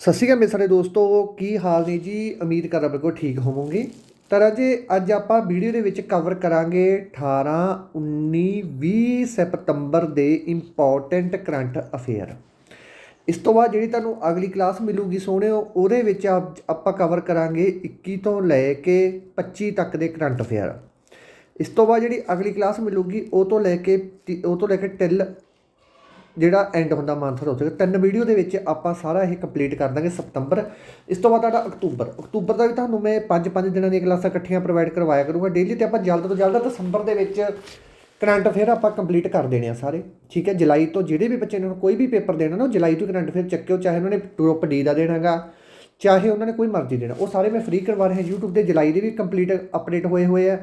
ਸਤਿ ਸ਼੍ਰੀ ਅਕਾਲ ਮੇਰੇ ਸਾਰੇ ਦੋਸਤੋ, ਕੀ ਹਾਲ ਨੇ ਜੀ? ਉਮੀਦ ਕਰਦਾ ਬਿਲਕੁਲ ਠੀਕ ਹੋਵੋਗੇ। ਤਾਂ ਰਾਜੇ, ਅੱਜ ਆਪਾਂ ਵੀਡੀਓ ਦੇ ਵਿੱਚ ਕਵਰ ਕਰਾਂਗੇ 18 19 20 ਸਤੰਬਰ ਦੇ ਇੰਪੋਰਟੈਂਟ ਕਰੰਟ ਅਫੇਅਰ ਇਸ ਤੋਂ ਬਾਅਦ ਜਿਹੜੀ ਤੁਹਾਨੂੰ ਅਗਲੀ ਕਲਾਸ ਮਿਲੂਗੀ ਸੋਹਣਿਓ, ਉਹਦੇ ਵਿੱਚ ਆਪ- ਆਪਾਂ ਕਵਰ ਕਰਾਂਗੇ 21 ਤੋਂ ਲੈ ਕੇ 25 ਤੱਕ ਦੇ ਕਰੰਟ ਅਫੇਅਰ ਇਸ ਤੋਂ ਬਾਅਦ ਜਿਹੜੀ ਅਗਲੀ ਕਲਾਸ ਮਿਲੂਗੀ, ਉਹ ਤੋਂ ਲੈ ਕੇ ਤੀ- ਉਹ ਤੋਂ ਲੈ ਕੇ ਟਿਲ ਜਿਹੜਾ ਐਂਡ ਹੁੰਦਾ ਮੰਥ ਦਾ ਹੋ ਜਾਏਗਾ ਤਿੰਨ ਵੀਡੀਓ ਦੇ ਵਿੱਚ ਆਪਾਂ ਸਾਰਾ ਇਹ ਕੰਪਲੀਟ ਕਰ ਦਾਂਗੇ ਸਤੰਬਰ। ਇਸ ਤੋਂ ਬਾਅਦ ਤੁਹਾਡਾ ਅਕਤੂਬਰ। ਅਕਤੂਬਰ ਦਾ ਵੀ ਤੁਹਾਨੂੰ ਮੈਂ 5-5 ਦਿਨਾਂ ਦੀਆਂ ਕਲਾਸਾਂ ਇਕੱਠੀਆਂ ਪ੍ਰੋਵਾਈਡ ਕਰਵਾਇਆ ਕਰੂੰਗਾ। ਡੇਲੀ ਤੇ ਆਪਾਂ ਜਲਦ ਤੋਂ ਜਲਦ ਦਸੰਬਰ ਦੇ ਵਿੱਚ ਕਰੰਟ ਅਫੇਅਰ ਆਪਾਂ ਕੰਪਲੀਟ ਕਰ ਦੇਣੇ ਆ ਸਾਰੇ। ਠੀਕ ਹੈ, ਜੁਲਾਈ ਤੋਂ ਜਿਹੜੇ ਵੀ ਬੱਚੇ ਨੇ ਕੋਈ ਵੀ ਪੇਪਰ ਦੇਣਾ ਨਾ, ਉਹ ਜੁਲਾਈ ਤੋਂ ਕਰੰਟ ਅਫੇਅਰ ਚੱਕਿਓ, ਚਾਹੇ ਉਹਨਾਂ ਨੇ ਗਰੁੱਪ ਡੀ ਦਾ ਦੇਣਾਗਾ, ਚਾਹੇ ਉਹਨਾਂ ਨੇ ਕੋਈ ਮਰਜ਼ੀ ਦੇਣਾ। ਉਹ ਸਾਰੇ ਮੈਂ ਫ੍ਰੀ ਕਰਵਾ ਰਿਹਾ, YouTube ਤੇ ਜੁਲਾਈ ਦੇ ਵੀ ਕੰਪਲੀਟ ਅਪਡੇਟ ਹੋਏ ਹੋਏ ਆ,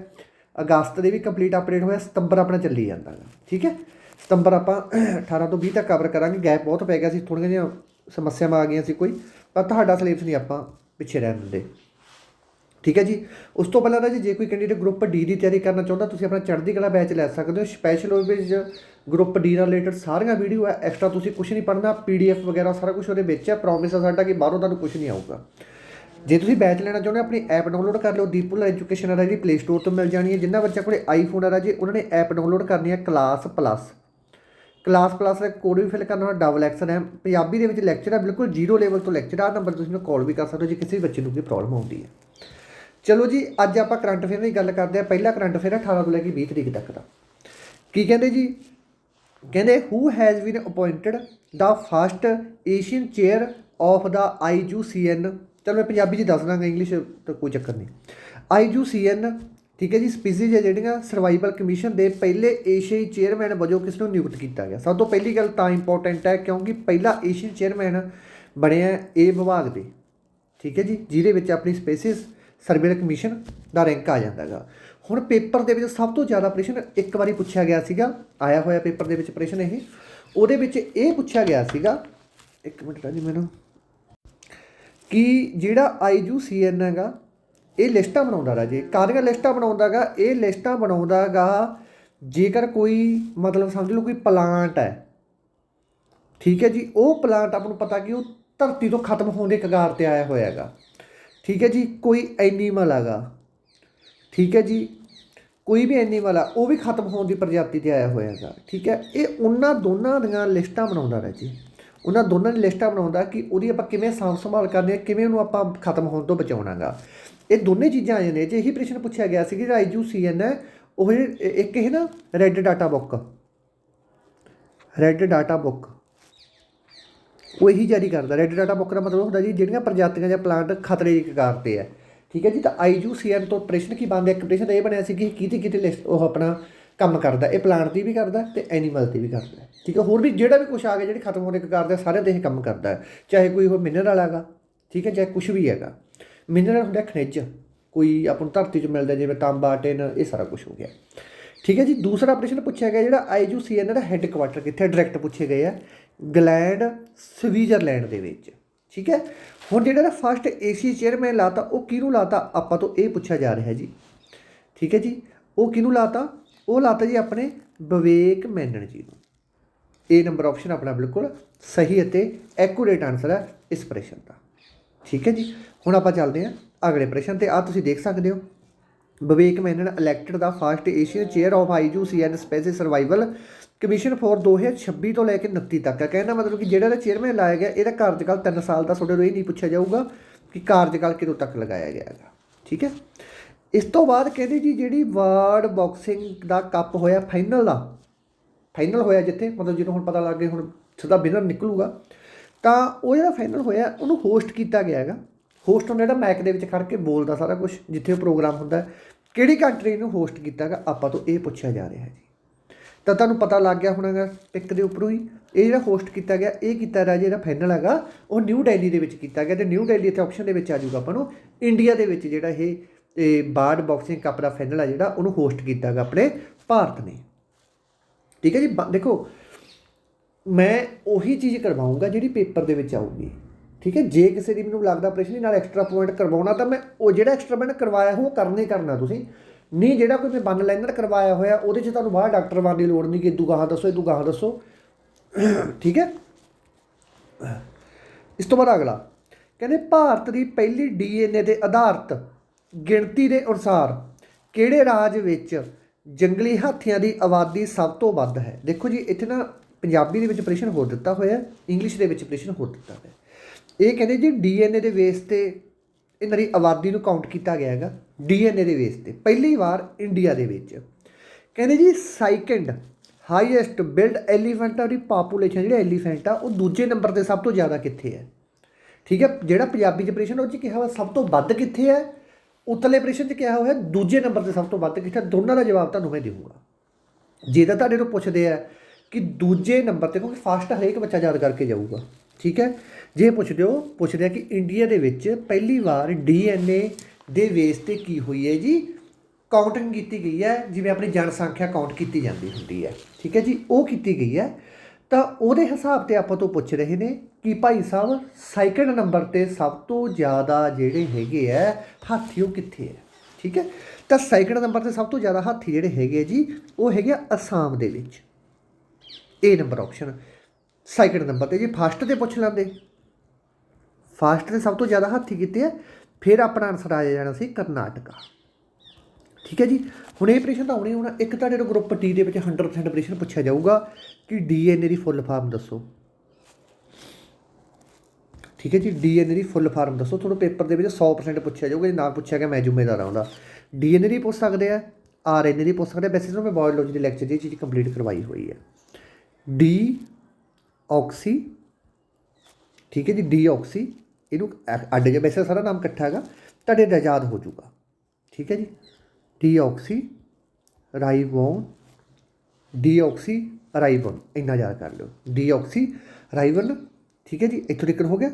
ਅਗਸਤ ਦੇ ਵੀ ਕੰਪਲੀਟ ਅਪਡੇਟ ਹੋਇਆ ਸਤੰਬਰ ਆਪਣਾ ਚੱਲੀ ਜਾਂਦਾ ਗਾ। ਠੀਕ ਹੈ? ਸਤੰਬਰ ਆਪਾਂ 18 ਤੋਂ 20 ਤੱਕ ਕਵਰ ਕਰਾਂਗੇ। ਗੈਪ ਬਹੁਤ ਪੈ ਗਿਆ ਸੀ, ਥੋੜ੍ਹੀਆਂ ਜਿਹੀਆਂ ਸਮੱਸਿਆਵਾਂ ਆ ਗਈਆਂ ਸੀ ਕੋਈ, ਪਰ ਤੁਹਾਡਾ ਸਿਲੇਬਸ ਨਹੀਂ ਆਪਾਂ ਪਿੱਛੇ ਰਹਿਣ ਦਿੰਦੇ। ਠੀਕ ਹੈ ਜੀ? ਉਸ ਤੋਂ ਪਹਿਲਾਂ ਤਾਂ ਜੀ, ਜੇ ਕੋਈ ਕੈਂਡੀਡੇਟ ਗਰੁੱਪ ਡੀ ਦੀ ਤਿਆਰੀ ਕਰਨਾ ਚਾਹੁੰਦਾ, ਤੁਸੀਂ ਆਪਣਾ ਚੜ੍ਹਦੀ ਕਲਾ ਬੈਚ ਲੈ ਸਕਦੇ ਹੋ। ਸਪੈਸ਼ਲ ਉਹਦੇ ਵਿੱਚ ਗਰੁੱਪ ਡੀ ਨਾਲ ਰਿਲੇਟਡ ਸਾਰੀਆਂ ਵੀਡੀਓ ਹੈ ਐਕਸਟਰਾ ਤੁਸੀਂ ਕੁਝ ਨਹੀਂ ਪੜ੍ਹਨਾ ਪੀਡੀਐਫ ਵਗੈਰਾ ਸਾਰਾ ਕੁਝ ਉਹਦੇ ਵਿੱਚ ਹੈ। ਪ੍ਰੋਮਿਸ ਹੈ ਸਾਡਾ ਕਿ ਬਾਹਰੋਂ ਤੁਹਾਨੂੰ ਕੁਝ ਨਹੀਂ ਆਊਗਾ। ਜੇ ਤੁਸੀਂ ਬੈਚ ਲੈਣਾ ਚਾਹੁੰਦੇ ਹੋ, ਆਪਣੀ ਐਪ ਡਾਊਨਲੋਡ ਕਰ ਲਓ। ਦੀਪੂਲ ਐਜੂਕੇਸ਼ਨ ਹੈ ਜਿਹੜੀ ਪਲੇ ਸਟੋਰ ਤੋਂ ਮਿਲ ਜਾਣੀ ਹੈ। ਜਿਨ੍ਹਾਂ ਬੱਚਿਆਂ ਕੋਲੇ ਆਈਫੋਨ ਹੈ ਜੀ, ਉਹਨਾਂ ਨੇ ਐਪ ਡਾਊਨਲੋਡ ਕਰਨੀ ਹੈ ਕਲਾਸ ਪਲੱਸ ਕਲਾਸ ਪਲੱਸ ਦਾ ਕੋਡ ਵੀ ਫਿਲ ਕਰਨਾ ਹੋਣਾ ਡਬਲ ਐਕਸਨ ਹੈ। ਪੰਜਾਬੀ ਦੇ ਵਿੱਚ ਲੈਕਚਰ ਹੈ, ਬਿਲਕੁਲ ਜ਼ੀਰੋ ਲੈਵਲ ਤੋਂ ਲੈਕਚਰ ਆ ਨੰਬਰ ਤੁਸੀਂ ਮੈਨੂੰ ਕਾਲ ਵੀ ਕਰ ਸਕਦੇ ਹੋ, ਜੇ ਕਿਸੇ ਵੀ ਬੱਚੇ ਨੂੰ ਕੋਈ ਪ੍ਰੋਬਲਮ ਆਉਂਦੀ ਹੈ। ਚਲੋ ਜੀ, ਅੱਜ ਆਪਾਂ ਕਰੰਟ ਅਫੇਅਰ ਦੀ ਗੱਲ ਕਰਦੇ ਆ ਪਹਿਲਾ ਕਰੰਟ ਅਫੇਅਰ 18 ਤੋਂ ਲੈ ਕੇ 20 ਤਰੀਕ ਤੱਕ ਦਾ। ਕੀ ਕਹਿੰਦੇ ਜੀ? ਕਹਿੰਦੇ who has been appointed the first Asian chair of the IUCN ਚਲੋ ਮੈਂ ਪੰਜਾਬੀ ਚ ਦੱਸ ਦਾਂਗਾ ਇੰਗਲਿਸ਼ ਤਾਂ ਕੋਈ ਚੱਕਰ ਨਹੀਂ। ਆਈਯੂਸੀਐਨ ਠੀਕ ਹੈ ਜੀ ਸਪੀਸੀਜ਼ ਹੈ ਜਿਹੜੀਆਂ ਸਰਵਾਈਵਲ ਕਮਿਸ਼ਨ ਦੇ ਪਹਿਲੇ ਏਸ਼ੀਆਈ ਚੇਅਰਮੈਨ ਵਜੋਂ ਕਿਸ ਨੂੰ ਨਿਯੁਕਤ ਕੀਤਾ ਗਿਆ? ਸਭ ਤੋਂ ਪਹਿਲੀ ਗੱਲ ਤਾਂ ਇੰਪੋਰਟੈਂਟ ਹੈ ਕਿਉਂਕਿ ਪਹਿਲਾ ਏਸ਼ੀਅਨ ਚੇਅਰਮੈਨ ਬਣਿਆ ਇਹ ਵਿਭਾਗ ਦੇ। ਠੀਕ ਹੈ ਜੀ, ਜਿਹਦੇ ਵਿੱਚ ਆਪਣੀ ਸਪੀਸੀਜ਼ ਸਰਵੇਲ ਕਮਿਸ਼ਨ ਦਾ ਰੈਂਕ ਆ ਜਾਂਦਾ ਹੈਗਾ। ਹੁਣ ਪੇਪਰ ਦੇ ਵਿੱਚ ਸਭ ਤੋਂ ਜ਼ਿਆਦਾ ਪ੍ਰਸ਼ਨ ਇੱਕ ਵਾਰੀ ਪੁੱਛਿਆ ਗਿਆ ਸੀਗਾ, ਆਇਆ ਹੋਇਆ ਪੇਪਰ ਦੇ ਵਿੱਚ ਪ੍ਰਸ਼ਨ ਇਹ। ਉਹਦੇ ਵਿੱਚ ਇਹ ਪੁੱਛਿਆ ਗਿਆ ਸੀਗਾ, ਇੱਕ ਮਿੰਟ ਜੀ ਮੈਨੂੰ, ਕਿ ਜਿਹੜਾ ਆਈਯੂਸੀਐਨ ਹੈਗਾ ਇਹ ਲਿਸਟਾਂ ਬਣਾਉਂਦਾ ਰਾਜੇ ਕਾਹਦੀਆਂ ਲਿਸਟਾਂ ਬਣਾਉਂਦਾਗਾ ਇਹ ਲਿਸਟਾਂ ਬਣਾਉਂਦਾਗਾ ਜੇਕਰ ਕੋਈ ਮਤਲਬ ਸਮਝ ਲਓ ਕੋਈ ਪਲਾਂਟ ਹੈ। ਠੀਕ ਹੈ ਜੀ, ਉਹ ਪਲਾਂਟ ਆਪਾਂ ਨੂੰ ਪਤਾ ਕਿ ਉਹ ਧਰਤੀ ਤੋਂ ਖਤਮ ਹੋਣ ਦੇ ਕਗਾਰ ਤੇ ਆਇਆ ਹੋਇਆ ਹੈਗਾ। ਠੀਕ ਹੈ ਜੀ, ਕੋਈ ਐਨੀਮਲ ਹੈਗਾ। ਠੀਕ ਹੈ ਜੀ, ਕੋਈ ਵੀ ਐਨੀਮਲ ਆ, ਉਹ ਵੀ ਖਤਮ ਹੋਣ ਦੀ ਪ੍ਰਜਾਤੀ ਤੇ ਆਇਆ ਹੋਇਆ ਹੈਗਾ। ਠੀਕ ਹੈ, ਇਹ ਉਹਨਾਂ ਦੋਨਾਂ ਦੀਆਂ ਲਿਸਟਾਂ ਬਣਾਉਂਦਾ ਹੈ ਜੀ। ਉਹਨਾਂ ਦੋਨਾਂ ਦੀ ਲਿਸਟਾਂ ਬਣਾਉਂਦਾ ਕਿ ਉਹਦੀ ਆਪਾਂ ਕਿਵੇਂ ਸਾਂਭ ਸੰਭਾਲ ਕਰਨੀ ਹੈ, ਕਿਵੇਂ ਉਹਨੂੰ ਆਪਾਂ ਖਤਮ ਹੋਣ ਤੋਂ ਬਚਾਉਣਾਗਾ ਇਹ ਦੋਨੇ ਚੀਜ਼ਾਂ ਆਈਆਂ ਨੇ। ਜੇ ਇਹੀ ਪ੍ਰਸ਼ਨ ਪੁੱਛਿਆ ਗਿਆ ਸੀ ਕਿ ਜਿਹੜਾ ਆਈਯੂਸੀਐਨ ਹੈ ਉਹ ਇੱਕ ਇਹ ਨਾ red data book red data book ਉਹ ਇਹੀ ਜਾਰੀ ਕਰਦਾ। ਰੈੱਡ ਡਾਟਾ ਬੁੱਕ ਦਾ ਮਤਲਬ ਹੁੰਦਾ ਜੀ, ਜਿਹੜੀਆਂ ਪ੍ਰਜਾਤੀਆਂ ਜਾਂ ਪਲਾਂਟ ਖਤਰੇ ਦੀ ਕਗਾਰ ਤੇ ਹੈ ਠੀਕ ਹੈ ਜੀ? ਤਾਂ ਆਈਯੂਸੀਐਨ ਤੋਂ ਪ੍ਰਸ਼ਨ ਕੀ ਬਣਦਾ? ਇੱਕ ਪ੍ਰਸ਼ਨ ਇਹ ਬਣਿਆ ਸੀ ਕਿ ਕਿਤੇ ਕਿਤੇ ਲਿਸਟ ਉਹ ਆਪਣਾ ਕੰਮ ਕਰਦਾ। ਇਹ ਪਲਾਂਟ ਦੀ ਵੀ ਕਰਦਾ ਤੇ ਐਨੀਮਲ ਦੀ ਵੀ ਕਰਦਾ। ਠੀਕ ਹੈ? ਹੋਰ ਵੀ ਜਿਹੜਾ ਵੀ ਕੁਝ ਆ ਗਿਆ, ਜਿਹੜੇ ਖਤਮ ਹੋਣ ਦੇ ਕਗਾਰ ਤੇ ਸਾਰੇ ਦੇ ਇਹ ਕੰਮ ਕਰਦਾ। ਚਾਹੇ ਕੋਈ ਉਹ ਮਿਨਰਲ ਹੈਗਾ। ਠੀਕ ਹੈ? ਚਾਹੇ ਕੁਝ ਵੀ ਹੈਗਾ। ਮਿਨਰਲ ਹੁੰਦਾ ਖਣਿਜ ਕੋਈ ਆਪਾਂ ਨੂੰ ਧਰਤੀ 'ਚ ਮਿਲਦਾ, ਜਿਵੇਂ ਤਾਂਬਾ, ਟਿਨ, ਇਹ ਸਾਰਾ ਕੁਝ ਹੋ ਗਿਆ। ਠੀਕ ਹੈ ਜੀ, ਦੂਸਰਾ ਪ੍ਰਸ਼ਨ ਪੁੱਛਿਆ ਗਿਆ ਜਿਹੜਾ ਆਈਯੂਸੀਐਨ ਦਾ ਹੈੱਡਕੁਆਟਰ ਕਿੱਥੇ ਡਾਇਰੈਕਟ ਪੁੱਛੇ ਗਏ ਆ, ਗਲੈਂਡ ਸਵਿਟਜ਼ਰਲੈਂਡ ਦੇ ਵਿੱਚ। ਠੀਕ ਹੈ, ਹੁਣ ਜਿਹੜਾ ਨਾ ਫਸਟ ਏਸੀ ਚੇਅਰਮੈਨ ਲਾਤਾ, ਉਹ ਕਿਹਨੂੰ ਲਾਤਾ? ਆਪਾਂ ਤੋਂ ਇਹ ਪੁੱਛਿਆ ਜਾ ਰਿਹਾ ਜੀ। ਠੀਕ ਹੈ ਜੀ, ਉਹ ਕਿਹਨੂੰ ਲਾਤਾ? ਉਹ ਲਾਤਾ ਜੀ ਆਪਣੇ ਵਿਵੇਕ ਮੈਨਣ ਜੀ ਨੂੰ। ਇਹ ਨੰਬਰ ਆਪਸ਼ਨ ਆਪਣਾ ਬਿਲਕੁਲ ਸਹੀ ਅਤੇ ਐਕੂਰੇਟ ਆਨਸਰ ਹੈ ਇਸ ਪ੍ਰਸ਼ਨ ਦਾ। ਠੀਕ ਹੈ ਜੀ? ਹੁਣ ਆਪਾਂ ਚੱਲਦੇ ਹਾਂ ਅਗਲੇ ਪ੍ਰਸ਼ਨ ਤੇ। ਆ ਤੁਸੀਂ ਦੇਖ ਸਕਦੇ ਹੋ। Vivek Menon elected the first Asian chair of IUCN species survival commission for 2026 ਤੋਂ ਲੈ ਕੇ 29 ਤੱਕ ਹੈ। ਕਹਿੰਦਾ ਮਤਲਬ ਕਿ ਜਿਹੜਾ ਦਾ ਚੇਅਰਮੈਨ ਲਾਇਆ ਗਿਆ, ਇਹਦਾ ਕਾਰਜਕਾਲ 3 ਸਾਲ ਦਾ, ਤੁਹਾਡੇ ਨੂੰ ਇਹ ਨਹੀਂ ਪੁੱਛਿਆ ਜਾਊਗਾ ਕਿ ਕਾਰਜਕਾਲ ਕਿਦੋਂ ਤੱਕ ਲਗਾਇਆ ਗਿਆ ਹੈਗਾ। ਠੀਕ ਹੈ? ਇਸ ਤੋਂ ਬਾਅਦ ਕਹਿੰਦੇ ਜੀ, ਜਿਹੜੀ ਵਰਡ ਬਾਕਸਿੰਗ ਦਾ ਕੱਪ ਹੋਇਆ ਫਾਈਨਲ ਦਾ ਫਾਈਨਲ ਹੋਇਆ ਜਿੱਥੇ, ਮਤਲਬ ਜਿਹਨੂੰ ਹੁਣ ਪਤਾ ਲੱਗ ਗਿਆ, ਹੁਣ ਸਿੱਧਾ ਵਿਨਰ ਨਿਕਲੂਗਾ। ਤਾਂ ਉਹ ਜਿਹੜਾ ਫਾਈਨਲ ਹੋਇਆ, ਉਹਨੂੰ ਹੋਸਟ ਕੀਤਾ ਗਿਆ ਹੈਗਾ। ਹੋਸਟ ਹੁੰਦਾ ਜਿਹੜਾ ਮੈਕ ਦੇ ਵਿੱਚ ਖੜ ਕੇ ਬੋਲਦਾ ਸਾਰਾ ਕੁਝ ਜਿੱਥੇ ਉਹ ਪ੍ਰੋਗਰਾਮ ਹੁੰਦਾ ਕਿਹੜੀ ਕੰਟਰੀ ਨੂੰ ਹੋਸਟ ਕੀਤਾ ਹੈਗਾ, ਆਪਾਂ ਤੋਂ ਇਹ ਪੁੱਛਿਆ ਜਾ ਰਿਹਾ ਹੈ ਜੀ। ਤਾਂ ਤੁਹਾਨੂੰ ਪਤਾ ਲੱਗ ਗਿਆ ਹੋਣਾਗਾ ਪਿਕ ਦੇ ਉੱਪਰੋਂ ਹੀ, ਇਹ ਜਿਹੜਾ ਹੋਸਟ ਕੀਤਾ ਗਿਆ, ਇਹ ਕੀਤਾ ਗਿਆ ਜਿਹੜਾ ਫਾਈਨਲ ਹੈਗਾ, ਉਹ ਨਿਊ ਦਿੱਲੀ ਦੇ ਵਿੱਚ ਕੀਤਾ ਗਿਆ ਤੇ ਨਿਊ ਦਿੱਲੀ ਇੱਥੇ ਆਪਸ਼ਨ ਦੇ ਵਿੱਚ ਆ ਜਾਊਗਾ ਆਪਾਂ ਨੂੰ। ਇੰਡੀਆ ਦੇ ਵਿੱਚ ਜਿਹੜਾ ਇਹ ਇਹ ਬਾਰਡ ਬਾਕਸਿੰਗ ਕੱਪ ਦਾ ਫਾਈਨਲ ਆ ਜਿਹੜਾ, ਉਹਨੂੰ ਹੋਸਟ ਕੀਤਾ ਹੈਗਾ ਆਪਣੇ ਭਾਰਤ ਨੇ। ਠੀਕ ਹੈ ਜੀ, ਬ- ਦੇਖੋ ਮੈਂ ਉਹੀ ਚੀਜ਼ ਕਰਵਾਉਂਗਾ ਜਿਹੜੀ ਪੇਪਰ ਦੇ ਵਿੱਚ ਆਊਗੀ। ਠੀਕ ਹੈ? ਜੇ ਕਿਸੇ ਦੀ ਮੈਨੂੰ ਲੱਗਦਾ ਪ੍ਰਸ਼ਨ ਨਾਲ ਐਕਸਟਰਾ ਪੁਆਇੰਟ ਕਰਵਾਉਣਾ ਤਾਂ ਮੈਂ ਉਹ ਜਿਹੜਾ ਐਕਸਟਰਾ ਪੁਆਇੰਟ ਕਰਵਾਇਆ ਉਹ ਕਰਨਾ ਹੀ ਕਰਨਾ ਤੁਸੀਂ। ਨਹੀਂ, ਜਿਹੜਾ ਕੋਈ ਮੈਂ ਬੰਨ ਲਾਈਨਰ ਕਰਵਾਇਆ ਹੋਇਆ, ਉਹਦੇ 'ਚ ਤੁਹਾਨੂੰ ਬਾਹਰ ਡਾਕਟਰ ਬਣਨ ਦੀ ਲੋੜ ਨਹੀਂ ਕਿ ਇਦੂ ਗਾਹਾਂ ਦੱਸੋ, ਇਦੂ ਗਾਹਾਂ ਦੱਸੋ। ਠੀਕ ਹੈ? ਇਸ ਤੋਂ ਬਾਅਦ ਅਗਲਾ। ਕਹਿੰਦੇ ਭਾਰਤ ਦੀ ਪਹਿਲੀ ਡੀਐਨਏ ਦੇ ਆਧਾਰਿਤ ਗਿਣਤੀ ਦੇ ਅਨੁਸਾਰ ਕਿਹੜੇ ਰਾਜ ਵਿੱਚ ਜੰਗਲੀ ਹਾਥੀਆਂ ਦੀ ਆਬਾਦੀ ਸਭ ਤੋਂ ਵੱਧ ਹੈ? ਦੇਖੋ ਜੀ, ਇੱਥੇ ਨਾ ਪੰਜਾਬੀ ਦੇ ਵਿੱਚ ਪ੍ਰਸ਼ਨ ਹੋਰ ਦਿੱਤਾ ਹੋਇਆ ਇੰਗਲਿਸ਼ ਦੇ ਵਿੱਚ ਪ੍ਰਸ਼ਨ ਹੋਰ ਦਿੱਤਾ ਹੋਇਆ। ਇਹ ਕਹਿੰਦੇ ਜੀ ਡੀਐਨਏ ਦੇ ਬੇਸ ਤੇ ਇਹਨਾਂ ਦੀ ਆਬਾਦੀ ਨੂੰ ਕਾਊਂਟ ਕੀਤਾ ਗਿਆ ਹੈਗਾ ਡੀਐਨਏ ਦੇ ਬੇਸ ਤੇ, ਪਹਿਲੀ ਵਾਰ ਇੰਡੀਆ ਦੇ ਵਿੱਚ। ਕਹਿੰਦੇ ਜੀ ਸੈਕੰਡ ਹਾਈਐਸਟ ਬਿਲਡ ਐਲੀਫੈਂਟ ਦੀ ਪਾਪੂਲੇਸ਼ਨ ਜਿਹੜੇ ਐਲੀਫੈਂਟ ਆ, ਉਹ ਦੂਜੇ ਨੰਬਰ ਤੇ ਸਭ ਤੋਂ ਜ਼ਿਆਦਾ ਕਿੱਥੇ ਹੈ? ਠੀਕ ਹੈ, ਜਿਹੜਾ ਪੰਜਾਬੀ ਚ ਪ੍ਰਸ਼ਨ ਉਹ ਚ ਕਿਹਾ ਹੋਇਆ ਸਭ ਤੋਂ ਵੱਧ ਕਿੱਥੇ ਹੈ? ਉਤਲੇ ਪ੍ਰਸ਼ਨ ਚ ਕਿਹਾ ਹੋਇਆ ਦੂਜੇ ਨੰਬਰ ਤੇ ਸਭ ਤੋਂ ਵੱਧ ਕਿੱਥੇ ਦੋਨਾਂ ਦਾ ਜਵਾਬ ਤੁਹਾਨੂੰ ਮੈਂ ਦੇਵਾਂਗਾ ਜੇ ਤਾਂ ਤੁਹਾਡੇ ਨੂੰ ਪੁੱਛਦੇ ਆ ਕਿ ਦੂਜੇ ਨੰਬਰ ਤੇ, ਕਿਉਂਕਿ ਫਾਸਟ ਹਰੇਕ ਬੱਚਾ ਯਾਦ ਕਰਕੇ ਜਾਊਗਾ, ਠੀਕ ਹੈ? ਜੇ ਪੁੱਛਦੇ ਹੋ, ਪੁੱਛਦੇ ਆ ਕਿ ਇੰਡੀਆ ਦੇ ਵਿੱਚ ਪਹਿਲੀ ਵਾਰ ਡੀਐਨਏ ਦੇ ਬੇਸ ਤੇ ਕੀ ਹੋਈ ਹੈ ਜੀ? ਕਾਊਂਟਿੰਗ ਕੀਤੀ ਗਈ ਹੈ, ਜਿਵੇਂ ਆਪਣੀ ਜਨਸੰਖਿਆ ਕਾਊਂਟ ਕੀਤੀ ਜਾਂਦੀ ਹੁੰਦੀ ਹੈ, ਠੀਕ ਹੈ ਜੀ? ਉਹ ਕੀਤੀ ਗਈ ਹੈ। ਤਾਂ ਉਹਦੇ ਹਿਸਾਬ ਤੇ ਆਪਾਂ ਤੋਂ ਪੁੱਛ ਰਹੇ ਨੇ ਕਿ ਭਾਈ ਸਾਹਿਬ ਸੈਕਿੰਡ ਨੰਬਰ ਤੇ ਸਭ ਤੋਂ ਜ਼ਿਆਦਾ ਜਿਹੜੇ ਹੈਗੇ ਆ, ਹਾਥੀ ਉਹ ਕਿੱਥੇ ਹੈ? ਠੀਕ ਹੈ? ਤਾਂ ਸੈਕਿੰਡ ਨੰਬਰ ਤੇ ਸਭ ਤੋਂ ਜ਼ਿਆਦਾ ਹਾਥੀ ਜਿਹੜੇ ਹੈਗੇ ਆ ਜੀ, ਉਹ ਹੈਗੇ ਆ ਅਸਾਮ ਦੇ ਵਿੱਚ। A number option second number ਤੇ ਜੀ ਫਸਟ ਤੇ ਪੁੱਛ ਲੈਂਦੇ। ਫਸਟ ਤੇ ਸਭ ਤੋਂ ਜ਼ਿਆਦਾ ਹਾਥੀ ਕੀਤੇ ਆ ਫਿਰ ਆਪਣਾ ਆਨਸਰ ਆ ਜਾਣਾ ਸੀ ਕਰਨਾਟਕਾ। ਠੀਕ ਹੈ ਜੀ? ਹੁਣ ਇਹ ਪ੍ਰਸ਼ਨ ਤਾਂ ਆਉਣੇ, ਹੋਣਾ ਇੱਕ ਤੁਹਾਡੇ ਤੋਂ ਗਰੁੱਪ ਟੀ ਦੇ ਵਿੱਚ 100% ਪ੍ਰਸ਼ਨ ਪੁੱਛਿਆ ਜਾਊਗਾ ਕਿ ਡੀਐਨਏ ਦੀ ਫੁੱਲ ਫਾਰਮ ਦੱਸੋ। ਠੀਕ ਹੈ ਜੀ? ਡੀਐਨਏ ਦੀ ਫੁੱਲ ਫਾਰਮ ਦੱਸੋ। ਤੁਹਾਨੂੰ ਪੇਪਰ ਦੇ ਵਿੱਚ 100% ਪੁੱਛਿਆ ਜਾਊਗਾ, ਜੇ ਨਾ ਪੁੱਛਿਆ ਗਿਆ ਮੈਂ ਜ਼ਿੰਮੇਦਾਰ ਹਾਂ ਉਹਦਾ। ਡੀਐਨਏ ਦੀ ਪੁੱਛ ਸਕਦੇ ਆ ਆਰਐਨਏ ਦੀ ਪੁੱਛ ਸਕਦੇ ਆ। ਵੈਸੇ ਤਾਂ ਮੈਂ ਬਾਇਓਲੋਜੀ ਦੇ ਲੈਕਚਰ 'ਚ ਚੀਜ਼ ਕੰਪਲੀਟ ਕਰਵਾਈ ਹੋਈ ਹੈ। ਡੀ ਆਕਸੀ ਠੀਕ ਹੈ ਜੀ, ਡੀ ਆਕਸੀ ਇਹਨੂੰ ਅ- ਅੱਡ ਜੇ ਵੈਸੇ ਸਾਰਾ ਨਾਮ ਇਕੱਠਾ ਹੈਗਾ, ਤੁਹਾਡੇ ਦਾ ਯਾਦ ਹੋ ਜਾਊਗਾ, ਠੀਕ ਹੈ ਜੀ, ਡੀ ਆਕਸੀ ਰਾਈਬੋਨ, ਡੀ ਆਕਸੀ ਰਾਈਬੋਨ, ਇੰਨਾ ਯਾਦ ਕਰ ਲਿਓ, ਡੀ ਆਕਸੀ ਰਾਈਬੋਨ, ਠੀਕ ਹੈ ਜੀ, ਇੱਥੋਂ ਤੱਕ ਹੋ ਗਿਆ,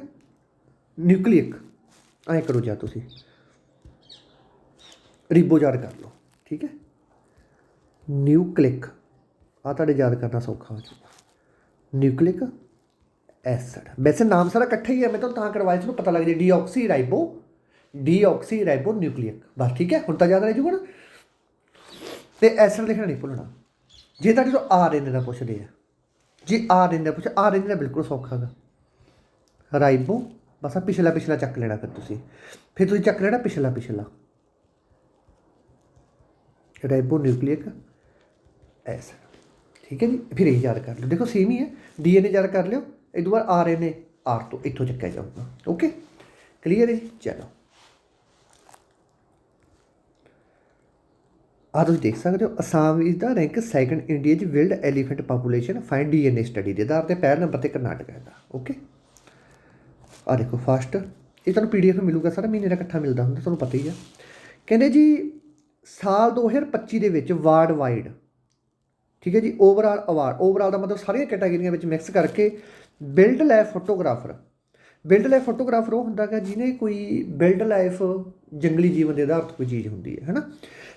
ਨਿਊਕਲੀਅਕ, ਐਂ ਕਰੋ ਜਾ ਤੁਸੀਂ, ਰਿਬੋ ਯਾਦ ਕਰ ਲਓ, ਠੀਕ ਹੈ ਨਿਊਕਲਿਕ ਆ ਤੁਹਾਡੇ ਯਾਦ ਕਰਨਾ ਸੌਖਾ ਹੋ ਜਾਊਗਾ। Nucleic acid. ਵੈਸੇ ਨਾਮ ਸਾਰਾ ਇਕੱਠਾ ਹੀ ਹੈ, ਮੈਂ ਤੁਹਾਨੂੰ ਤਾਂ ਕਰਵਾਇਆ, ਤੁਹਾਨੂੰ ਪਤਾ ਲੱਗ ਜੇ ਡੀਆਕਸੀ ਰਾਈਬੋ ਡੀਆਕਸੀ ਰਾਈਬੋ ਨਿਊਕਲੀਇਕ ਬਸ ਠੀਕ ਹੈ, ਹੁਣ ਤਾਂ ਯਾਦ ਰਹਿ ਜੂਗਾ ਨਾ। ਤੇ ਐਸਿਡ ਲਿਖਣਾ ਨਹੀਂ ਭੁੱਲਣਾ। ਜੇ ਤੁਹਾਡੇ ਤੋਂ ਆਰਐਨਏ ਦਾ ਪੁੱਛਦੇ ਆ, ਜੇ ਆਰਐਨਏ ਦਾ ਪੁੱਛ, ਆਰਐਨਏ ਦਾ ਬਿਲਕੁਲ ਸੌਖਾ ਹੈਗਾ ਰਾਈਬੋ, ਬਸ ਆ ਪਿਛਲਾ ਪਿਛਲਾ ਚੱਕ ਲੈਣਾ ਫਿਰ ਤੁਸੀਂ। ਫਿਰ ਤੁਸੀਂ ਚੱਕ ਲੈਣਾ ਪਿਛਲਾ ਪਿਛਲਾ। Ribonucleic acid. ਠੀਕ ਹੈ ਜੀ? ਫਿਰ ਇਹ ਯਾਦ ਕਰ ਲਿਓ। ਦੇਖੋ ਸੇਮ ਹੀ ਹੈ। ਡੀਐਨਏ ਯਾਦ ਕਰ ਲਿਓ। ਇਹ ਤੋਂ ਬਾਅਦ ਆਰਐਨਏ ਆਰ ਤੋਂ ਇੱਥੋਂ ਚੱਕਿਆ ਜਾਊਗਾ। ਓਕੇ ਕਲੀਅਰ ਹੈ ਜੀ? ਚਲੋ। ਆ ਤੁਸੀਂ ਦੇਖ ਸਕਦੇ ਹੋ ਅਸਾਮ ਇਸ ਦਾ ਰੈਂਕ ਸੈਕੰਡ ਇੰਡੀਆ ਚ wild elephant population fine DNA study ਦੇ ਆਧਾਰ ਤੇ ਪਹਿਲੇ ਨੰਬਰ ਤੇ ਕਰਨਾਟਕਾ ਦਾ। ਓਕੇ ਆ ਦੇਖੋ ਫਸਟ ਇਹ ਤੁਹਾਨੂੰ ਪੀਡੀਐਫ ਮਿਲੂਗਾ, ਸਾਰਾ ਮਹੀਨੇ ਦਾ ਇਕੱਠਾ ਮਿਲਦਾ ਹੁੰਦਾ, ਤੁਹਾਨੂੰ ਪਤਾ ਹੀ ਆ। ਕਹਿੰਦੇ ਜੀ, ਸਾਲ 2025 ਦੇ ਵਿੱਚ ਵਾਰਡ ਵਾਈਡ ਠੀਕ ਹੈ ਜੀ ਓਵਰਆਲ ਅਵਾਰਡ ਓਵਰਆਲ ਦਾ ਮਤਲਬ ਸਾਰੀਆਂ ਕੈਟਾਗਰੀਆਂ ਵਿੱਚ ਮਿਕਸ ਕਰਕੇ wildlife photographer wildlife photographer ਉਹ ਹੁੰਦਾ ਹੈ ਜਿਹਨੇ ਕੋਈ ਬਿਲਡ ਲਾਈਫ ਜੰਗਲੀ ਜੀਵਨ ਦੇ ਆਧਾਰ ਤੇ ਕੋਈ ਚੀਜ਼ ਹੁੰਦੀ ਹੈ, ਹੈਨਾ?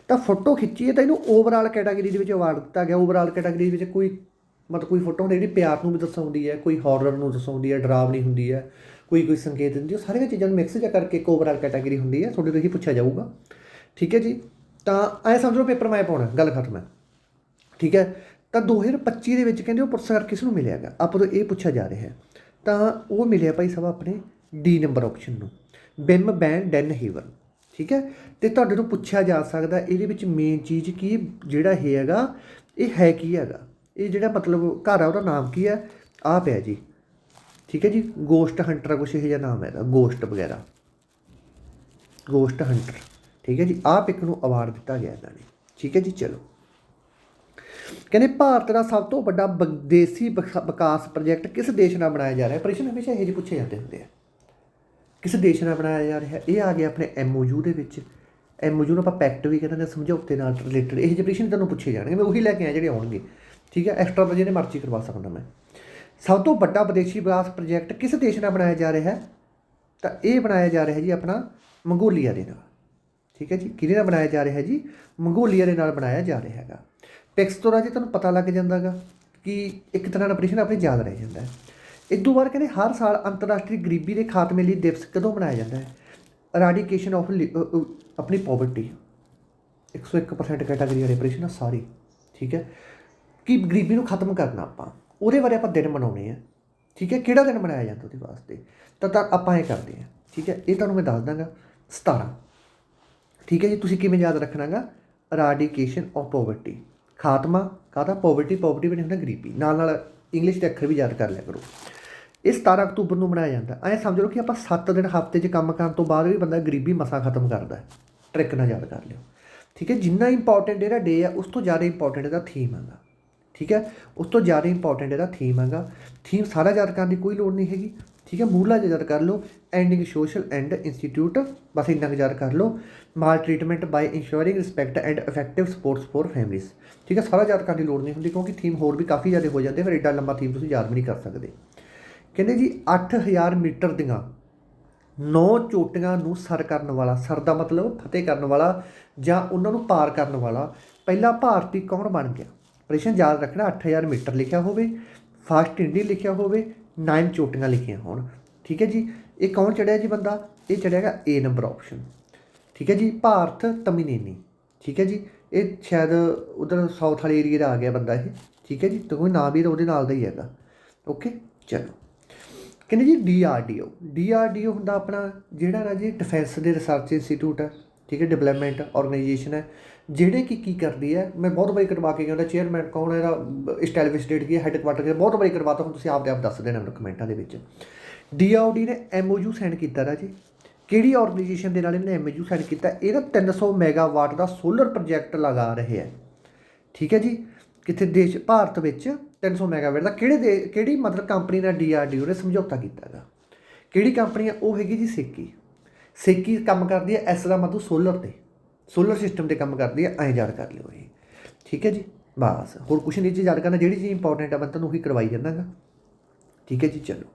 ਤਾਂ ਫੋਟੋ ਖਿੱਚੀ ਹੈ ਤਾਂ ਇਹਨੂੰ ਓਵਰਆਲ ਕੈਟਾਗਰੀ ਦੇ ਵਿੱਚ ਅਵਾਰਡ ਦਿੱਤਾ ਗਿਆ। ਓਵਰਆਲ ਕੈਟਾਗਰੀ ਵਿੱਚ ਕੋਈ ਮਤਲਬ ਕੋਈ ਫੋਟੋ ਹੁੰਦੀ ਜਿਹੜੀ ਪਿਆਰ ਨੂੰ ਵੀ ਦਰਸਾਉਂਦੀ ਹੈ, ਕੋਈ ਹਾਰਰ ਨੂੰ ਦਰਸਾਉਂਦੀ ਹੈ ਡਰਾਵਨੀ ਹੁੰਦੀ ਹੈ, ਕੋਈ ਕੋਈ ਸੰਕੇਤ ਦਿੰਦੀ ਹੈ, ਉਹ ਸਾਰੀਆਂ ਚੀਜ਼ਾਂ ਨੂੰ ਮਿਕਸ ਕਰਕੇ ਇੱਕ ਓਵਰਆਲ ਕੈਟਾਗਰੀ ਹੁੰਦੀ ਹੈ। ਤੁਹਾਡੇ ਤੋਂ ਹੀ ਪੁੱਛਿਆ ਜਾਊਗਾ। ਠੀਕ ਹੈ ਜੀ, ਤਾਂ ਐ ਸਮਝ ਲਓ ਪੇਪਰ ਮੈਂ ਪਾਉਣਾ, ਗੱਲ ਖਤਮ ਹੈ। ਠੀਕ ਹੈ? ਤਾਂ 2025 ਦੇ ਵਿੱਚ ਕਹਿੰਦੇ ਉਹ ਪੁਰਸਕਾਰ ਕਿਸ ਨੂੰ ਮਿਲਿਆਗਾ ਆਪਾਂ ਤੋਂ ਇਹ ਪੁੱਛਿਆ ਜਾ ਰਿਹਾ ਹੈ। ਤਾਂ ਉਹ ਮਿਲਿਆ ਭਾਈ ਸਾਹਿਬ ਆਪਣੇ ਡੀ ਨੰਬਰ ਆਪਸ਼ਨ ਨੂੰ। ਬਿਮ ਬੈਨ ਡੈਨ ਹੇਵਨ ਠੀਕ ਹੈ? ਤੇ ਤੁਹਾਡੇ ਤੋਂ ਪੁੱਛਿਆ ਜਾ ਸਕਦਾ, ਇਹਦੇ ਵਿੱਚ ਮੇਨ ਚੀਜ਼ ਕੀ ਜਿਹੜਾ ਇਹ ਹੈਗਾ, ਇਹ ਹੈ ਕੀ ਹੈਗਾ? ਇਹ ਜਿਹੜਾ ਮਤਲਬ ਘਰ ਆ, ਉਹਦਾ ਨਾਮ ਕੀ ਹੈ? ਆ ਪਿਆ ਜੀ। ਠੀਕ ਹੈ ਜੀ? ਗੋਸਟ ਹੰਟਰ ਕੁਛ ਇਹ ਜਿਹਾ ਨਾਮ ਹੈਗਾ ਗੋਸਟ ਵਗੈਰਾ। ਗੋਸਟ ਹੰਟਰ ਠੀਕ ਹੈ ਜੀ? ਆਹ ਪਿਕ ਨੂੰ ਅਵਾਰਡ ਦਿੱਤਾ ਗਿਆ ਇਹਨਾਂ ਨੇ। ਠੀਕ ਹੈ ਜੀ? ਚਲੋ। ਕਹਿੰਦੇ ਭਾਰਤ ਦਾ ਸਭ ਤੋਂ ਵੱਡਾ ਵਿਦੇਸੀ ਵਿਕ- ਵਿਕਾਸ ਪ੍ਰੋਜੈਕਟ ਕਿਸ ਦੇਸ਼ ਨਾਲ ਬਣਾਇਆ ਜਾ ਰਿਹਾ? ਹੈ ਪ੍ਰਸ਼ਨ ਹਮੇਸ਼ਾ ਇਹ ਜਿਹੇ ਪੁੱਛੇ ਜਾਂਦੇ ਹੁੰਦੇ ਆ। ਕਿਸ ਦੇਸ਼ ਨਾਲ ਬਣਾਇਆ ਜਾ ਰਿਹਾ? ਇਹ ਆ ਗਿਆ ਆਪਣੇ ਐਮਓਯੂ ਦੇ ਵਿੱਚ। ਐਮਓਯੂ ਨੂੰ ਆਪਾਂ ਪੈਕਟ ਵੀ ਕਹਿੰਦੇ ਨੇ ਸਮਝੌਤੇ ਨਾਲ ਰਿਲੇਟਡ ਇਹ ਜਿਹੇ ਪ੍ਰਸ਼ਨ ਤੁਹਾਨੂੰ ਪੁੱਛੇ ਜਾਣਗੇ। ਮੈਂ ਉਹੀ ਲੈ ਕੇ ਆਇਆ ਜਿਹੜੇ ਆਉਣਗੇ। ਠੀਕ ਹੈ ਐਕਸਟਰਾ ਤਾਂ ਜਿਹਨੇ ਮਰਜ਼ੀ ਕਰਵਾ ਸਕਦਾ ਮੈਂ। ਸਭ ਤੋਂ ਵੱਡਾ ਵਿਦੇਸ਼ੀ ਵਿਕਾਸ ਪ੍ਰੋਜੈਕਟ ਕਿਸ ਦੇਸ਼ ਨਾਲ ਬਣਾਇਆ ਜਾ ਰਿਹਾ? ਹੈ ਤਾਂ ਇਹ ਬਣਾਇਆ ਜਾ ਰਿਹਾ ਜੀ ਆਪਣਾ ਮੰਗੋਲੀਆ ਦੇ ਨਾਲ। ਠੀਕ ਹੈ ਜੀ? ਕਿਹਦੇ ਨਾਲ ਬਣਾਇਆ ਜਾ ਰਿਹਾ ਹੈ ਜੀ? ਮੰਗੋਲੀਆ ਦੇ ਨਾਲ ਬਣਾਇਆ ਜਾ ਰਿਹਾ ਹੈਗਾ। ਪਿਕਸ ਤੋਂ ਰਾਜੀ ਤੁਹਾਨੂੰ ਪਤਾ ਲੱਗ ਜਾਂਦਾਗਾ ਕਿ ਇੱਕ ਤਰ੍ਹਾਂ ਦਾ ਆਪਰੇਸ਼ਨ ਆਪਣੇ ਯਾਦ ਰਹਿ ਜਾਂਦਾ ਹੈ। ਇਦੋਂ ਬਾਅਦ ਕਹਿੰਦੇ ਹਰ ਸਾਲ ਅੰਤਰਰਾਸ਼ਟਰੀ ਗਰੀਬੀ ਦੇ ਖਾਤਮੇ ਲਈ ਦਿਵਸ ਕਦੋਂ ਮਨਾਇਆ ਜਾਂਦਾ ਹੈ? ਅਰਾਡੀਕੇਸ਼ਨ ਆਫ ਆਪਣੀ ਪੋਵਰਟੀ 101% ਕੈਟਾਗਰੀ ਵਾਲੇ ਆਪਰੇਸ਼ਨ ਆ ਸਾਰੀ, ਠੀਕ ਹੈ? ਕਿ ਗਰੀਬੀ ਨੂੰ ਖਤਮ ਕਰਨਾ ਆਪਾਂ, ਉਹਦੇ ਬਾਰੇ ਆਪਾਂ ਦਿਨ ਮਨਾਉਣੇ ਆ, ਠੀਕ ਹੈ? ਕਿਹੜਾ ਦਿਨ ਮਨਾਇਆ ਜਾਂਦਾ ਉਹਦੇ ਵਾਸਤੇ? ਤਾਂ ਤਾਂ ਆਪਾਂ ਇਹ ਕਰਦੇ ਹਾਂ, ਠੀਕ ਹੈ? ਇਹ ਤੁਹਾਨੂੰ ਮੈਂ ਦੱਸ ਦਾਂਗਾ 17 ਠੀਕ ਹੈ ਜੀ? ਤੁਸੀਂ ਕਿਵੇਂ ਯਾਦ ਰੱਖਣਾਗਾ? ਅਰਾਡੀਕੇਸ਼ਨ ਆਫ ਪੋਵਰਟੀ ਖਾਤਮਾ ਕਾਹਦਾ? ਪੋਵਰਟੀ ਪੋਵਰਟੀ ਬਣੀ ਹੁੰਦਾ ਗਰੀਬੀ। ਨਾਲ ਨਾਲ ਇੰਗਲਿਸ਼ ਦੇ ਅੱਖਰ ਵੀ ਯਾਦ ਕਰ ਲਿਆ ਕਰੋ। ਇਹ 17 ਅਕਤੂਬਰ ਨੂੰ ਮਨਾਇਆ ਜਾਂਦਾ। ਐਂ ਸਮਝ ਲਓ ਕਿ ਆਪਾਂ 7 ਦਿਨ ਹਫ਼ਤੇ 'ਚ ਕੰਮ ਕਰਨ ਤੋਂ ਬਾਅਦ ਵੀ ਬੰਦਾ ਗਰੀਬੀ ਮਸਾ ਖਤਮ ਕਰਦਾ ਹੈ। ਟ੍ਰਿਕ ਨਾਲ ਯਾਦ ਕਰ ਲਿਓ। ਠੀਕ ਹੈ? ਜਿੰਨਾ ਇੰਪੋਰਟੈਂਟ ਇਹਦਾ ਡੇ ਆ, ਉਸ ਤੋਂ ਜ਼ਿਆਦਾ ਇੰਪੋਰਟੈਂਟ ਇਹਦਾ ਥੀਮ ਹੈਗਾ ਠੀਕ ਹੈ? ਉਸ ਤੋਂ ਜ਼ਿਆਦਾ ਇੰਪੋਰਟੈਂਟ ਇਹਦਾ ਥੀਮ ਹੈਗਾ ਥੀਮ ਸਾਰਾ ਯਾਦ ਕਰਨ ਦੀ ਕੋਈ ਲੋੜ ਨਹੀਂ ਹੈਗੀ। ਠੀਕ ਹੈ, ਮੂਲਾ ਜਿਹਾ ਯਾਦ ਕਰ ਲਓ ਐਂਡਿੰਗ ਸੋਸ਼ਲ ਐਂਡ ਇੰਸਟੀਟਿਊਟ ਬਸ ਇੰਨਾ ਕੁ ਯਾਦ ਕਰ ਲਓ, maltreatment by insuring respect and effective supports for families ਠੀਕ ਹੈ, ਸਾਰਾ ਯਾਦ ਕਰਨ ਦੀ ਲੋੜ ਨਹੀਂ ਹੁੰਦੀ ਕਿਉਂਕਿ ਥੀਮ ਹੋਰ ਵੀ ਕਾਫੀ ਜ਼ਿਆਦਾ ਹੋ ਜਾਂਦੇ, ਫਿਰ ਐਡਾ ਲੰਬਾ ਥੀਮ ਤੁਸੀਂ ਯਾਦ ਵੀ ਨਹੀਂ ਕਰ ਸਕਦੇ। ਕਹਿੰਦੇ ਜੀ 8000 ਮੀਟਰ ਦੀਆਂ ਨੌ ਚੋਟੀਆਂ ਨੂੰ ਸਰ ਕਰਨ ਵਾਲਾ, ਸਰ ਦਾ ਮਤਲਬ ਫਤਿਹ ਕਰਨ ਵਾਲਾ ਜਾਂ ਉਹਨਾਂ ਨੂੰ ਪਾਰ ਕਰਨ ਵਾਲਾ, ਪਹਿਲਾ ਭਾਰਤੀ ਕੌਣ ਬਣ ਗਿਆ? ਪ੍ਰਸ਼ਨ ਯਾਦ ਰੱਖਣਾ 8000 ਮੀਟਰ ਲਿਖਿਆ ਹੋਵੇ, ਫਾਸਟ ਇੰਡੀ ਲਿਖਿਆ ਹੋਵੇ 9 ਚੋਟੀਆਂ ਲਿਖੀਆਂ ਹੋਣ। ਠੀਕ ਹੈ ਜੀ? ਇਹ ਕੌਣ ਚੜਿਆ ਜੀ ਬੰਦਾ? ਇਹ ਚੜਿਆਗਾ ਏ ਨੰਬਰ ਆਪਸ਼ਨ ਠੀਕ ਹੈ ਜੀ? ਭਾਰਤ ਤਮਿਨੇਨੀ। ਠੀਕ ਹੈ ਜੀ? ਇਹ ਸ਼ਾਇਦ ਉਧਰ ਸਾਊਥ ਵਾਲੇ ਏਰੀਆ ਦਾ ਆ ਗਿਆ ਬੰਦਾ ਇਹ। ਠੀਕ ਹੈ ਜੀ? ਤੇ ਕੋਈ ਨਾਮ ਵੀ ਉਹਦੇ ਨਾਲ ਦਾ ਹੀ ਹੈਗਾ। ਓਕੇ ਚਲੋ। ਕਹਿੰਦੇ ਜੀ ਡੀਆਰਡੀਓ ਡੀਆਰਡੀਓ ਹੁੰਦਾ ਆਪਣਾ ਜਿਹੜਾ ਨਾ ਜੀ ਡਿਫੈਂਸ ਦੇ ਰਿਸਰਚ ਇੰਸਟੀਚਿਊਟ ਹੈ। ਠੀਕ ਹੈ? ਡਿਵੈਲਪਮੈਂਟ ਆਰਗੇਨਾਈਜੇਸ਼ਨ ਹੈ। ਜਿਹੜੇ ਕਿ ਕੀ ਕਰਦੀ ਹੈ, ਮੈਂ ਬਹੁਤ ਵਾਰੀ ਕਰਵਾ ਕੇ ਗਿਆ, ਉਹਦਾ ਚੇਅਰਮੈਨ ਕੌਣ ਹੈ, ਇਹਦਾ ਐਸਟੈਬਲਿਸ਼ ਡੇਟ ਕੀ ਹੈ ਹੈੱਡਕੁਆਟਰ ਕੀ ਹੈ ਬਹੁਤ ਵਾਰੀ ਕਰਵਾਤਾ, ਹੁਣ ਤੁਸੀਂ ਆਪਦੇ ਆਪ ਦੱਸ ਦੇਣਾ ਮੈਨੂੰ ਕਮੈਂਟਾਂ ਦੇ ਵਿੱਚ। ਡੀਆਰਡੀ ਨੇ ਐਮਓਯੂ ਸਾਈਨ ਕੀਤਾ ਰਾਜੀ ਕਿਹੜੀ ਆਰਗੇਨਾਈਜੇਸ਼ਨ ਦੇ ਨਾਲ ਇਹਨੇ ਐਮਓਯੂ ਸਾਈਨ ਕੀਤਾ? ਇਹਦਾ 300 ਮੈਗਾਵਾਟ ਦਾ ਸੋਲਰ ਪ੍ਰੋਜੈਕਟ ਲਗਾ ਰਹੇ ਹੈ। ਠੀਕ ਹੈ ਜੀ? ਕਿੱਥੇ ਦੇਸ਼, ਭਾਰਤ ਵਿੱਚ 300 ਮੈਗਾਵਾਟ ਦਾ, ਕਿਹੜੇ ਦੇ, ਕਿਹੜੀ ਮਤਲਬ ਕੰਪਨੀ ਨਾਲ ਡੀਆਰਡੀਓ ਨੇ ਸਮਝੌਤਾ ਕੀਤਾ ਹੈਗਾ ਕਿਹੜੀ ਕੰਪਨੀ ਆ? ਉਹ ਹੈਗੀ ਜੀ ਸੇਕੀ। ਸੇਕੀ ਕੰਮ ਕਰਦੀ ਹੈ, ਐਸ ਦਾ ਮਤਲਬ ਸੋਲਰ ਤੇ। ਸੋਲਰ ਸਿਸਟਮ ਤੇ ਕੰਮ ਕਰਦੀ ਹੈ, ਐਂ ਯਾਦ ਕਰ ਲਿਓ ਇਹ। ਠੀਕ ਹੈ ਜੀ? ਬਸ, ਹੋਰ ਕੁਛ ਨਹੀਂ ਜੀ, ਯਾਦ ਕਰਨਾ, ਜਿਹੜੀ ਚੀਜ਼ ਇੰਪੋਰਟੈਂਟ ਹੈ, ਮੈਂ ਤੁਹਾਨੂੰ ਉਹੀ ਕਰਵਾਈ ਜਾਂਦਾਗਾ। ਠੀਕ ਹੈ ਜੀ, ਚਲੋ।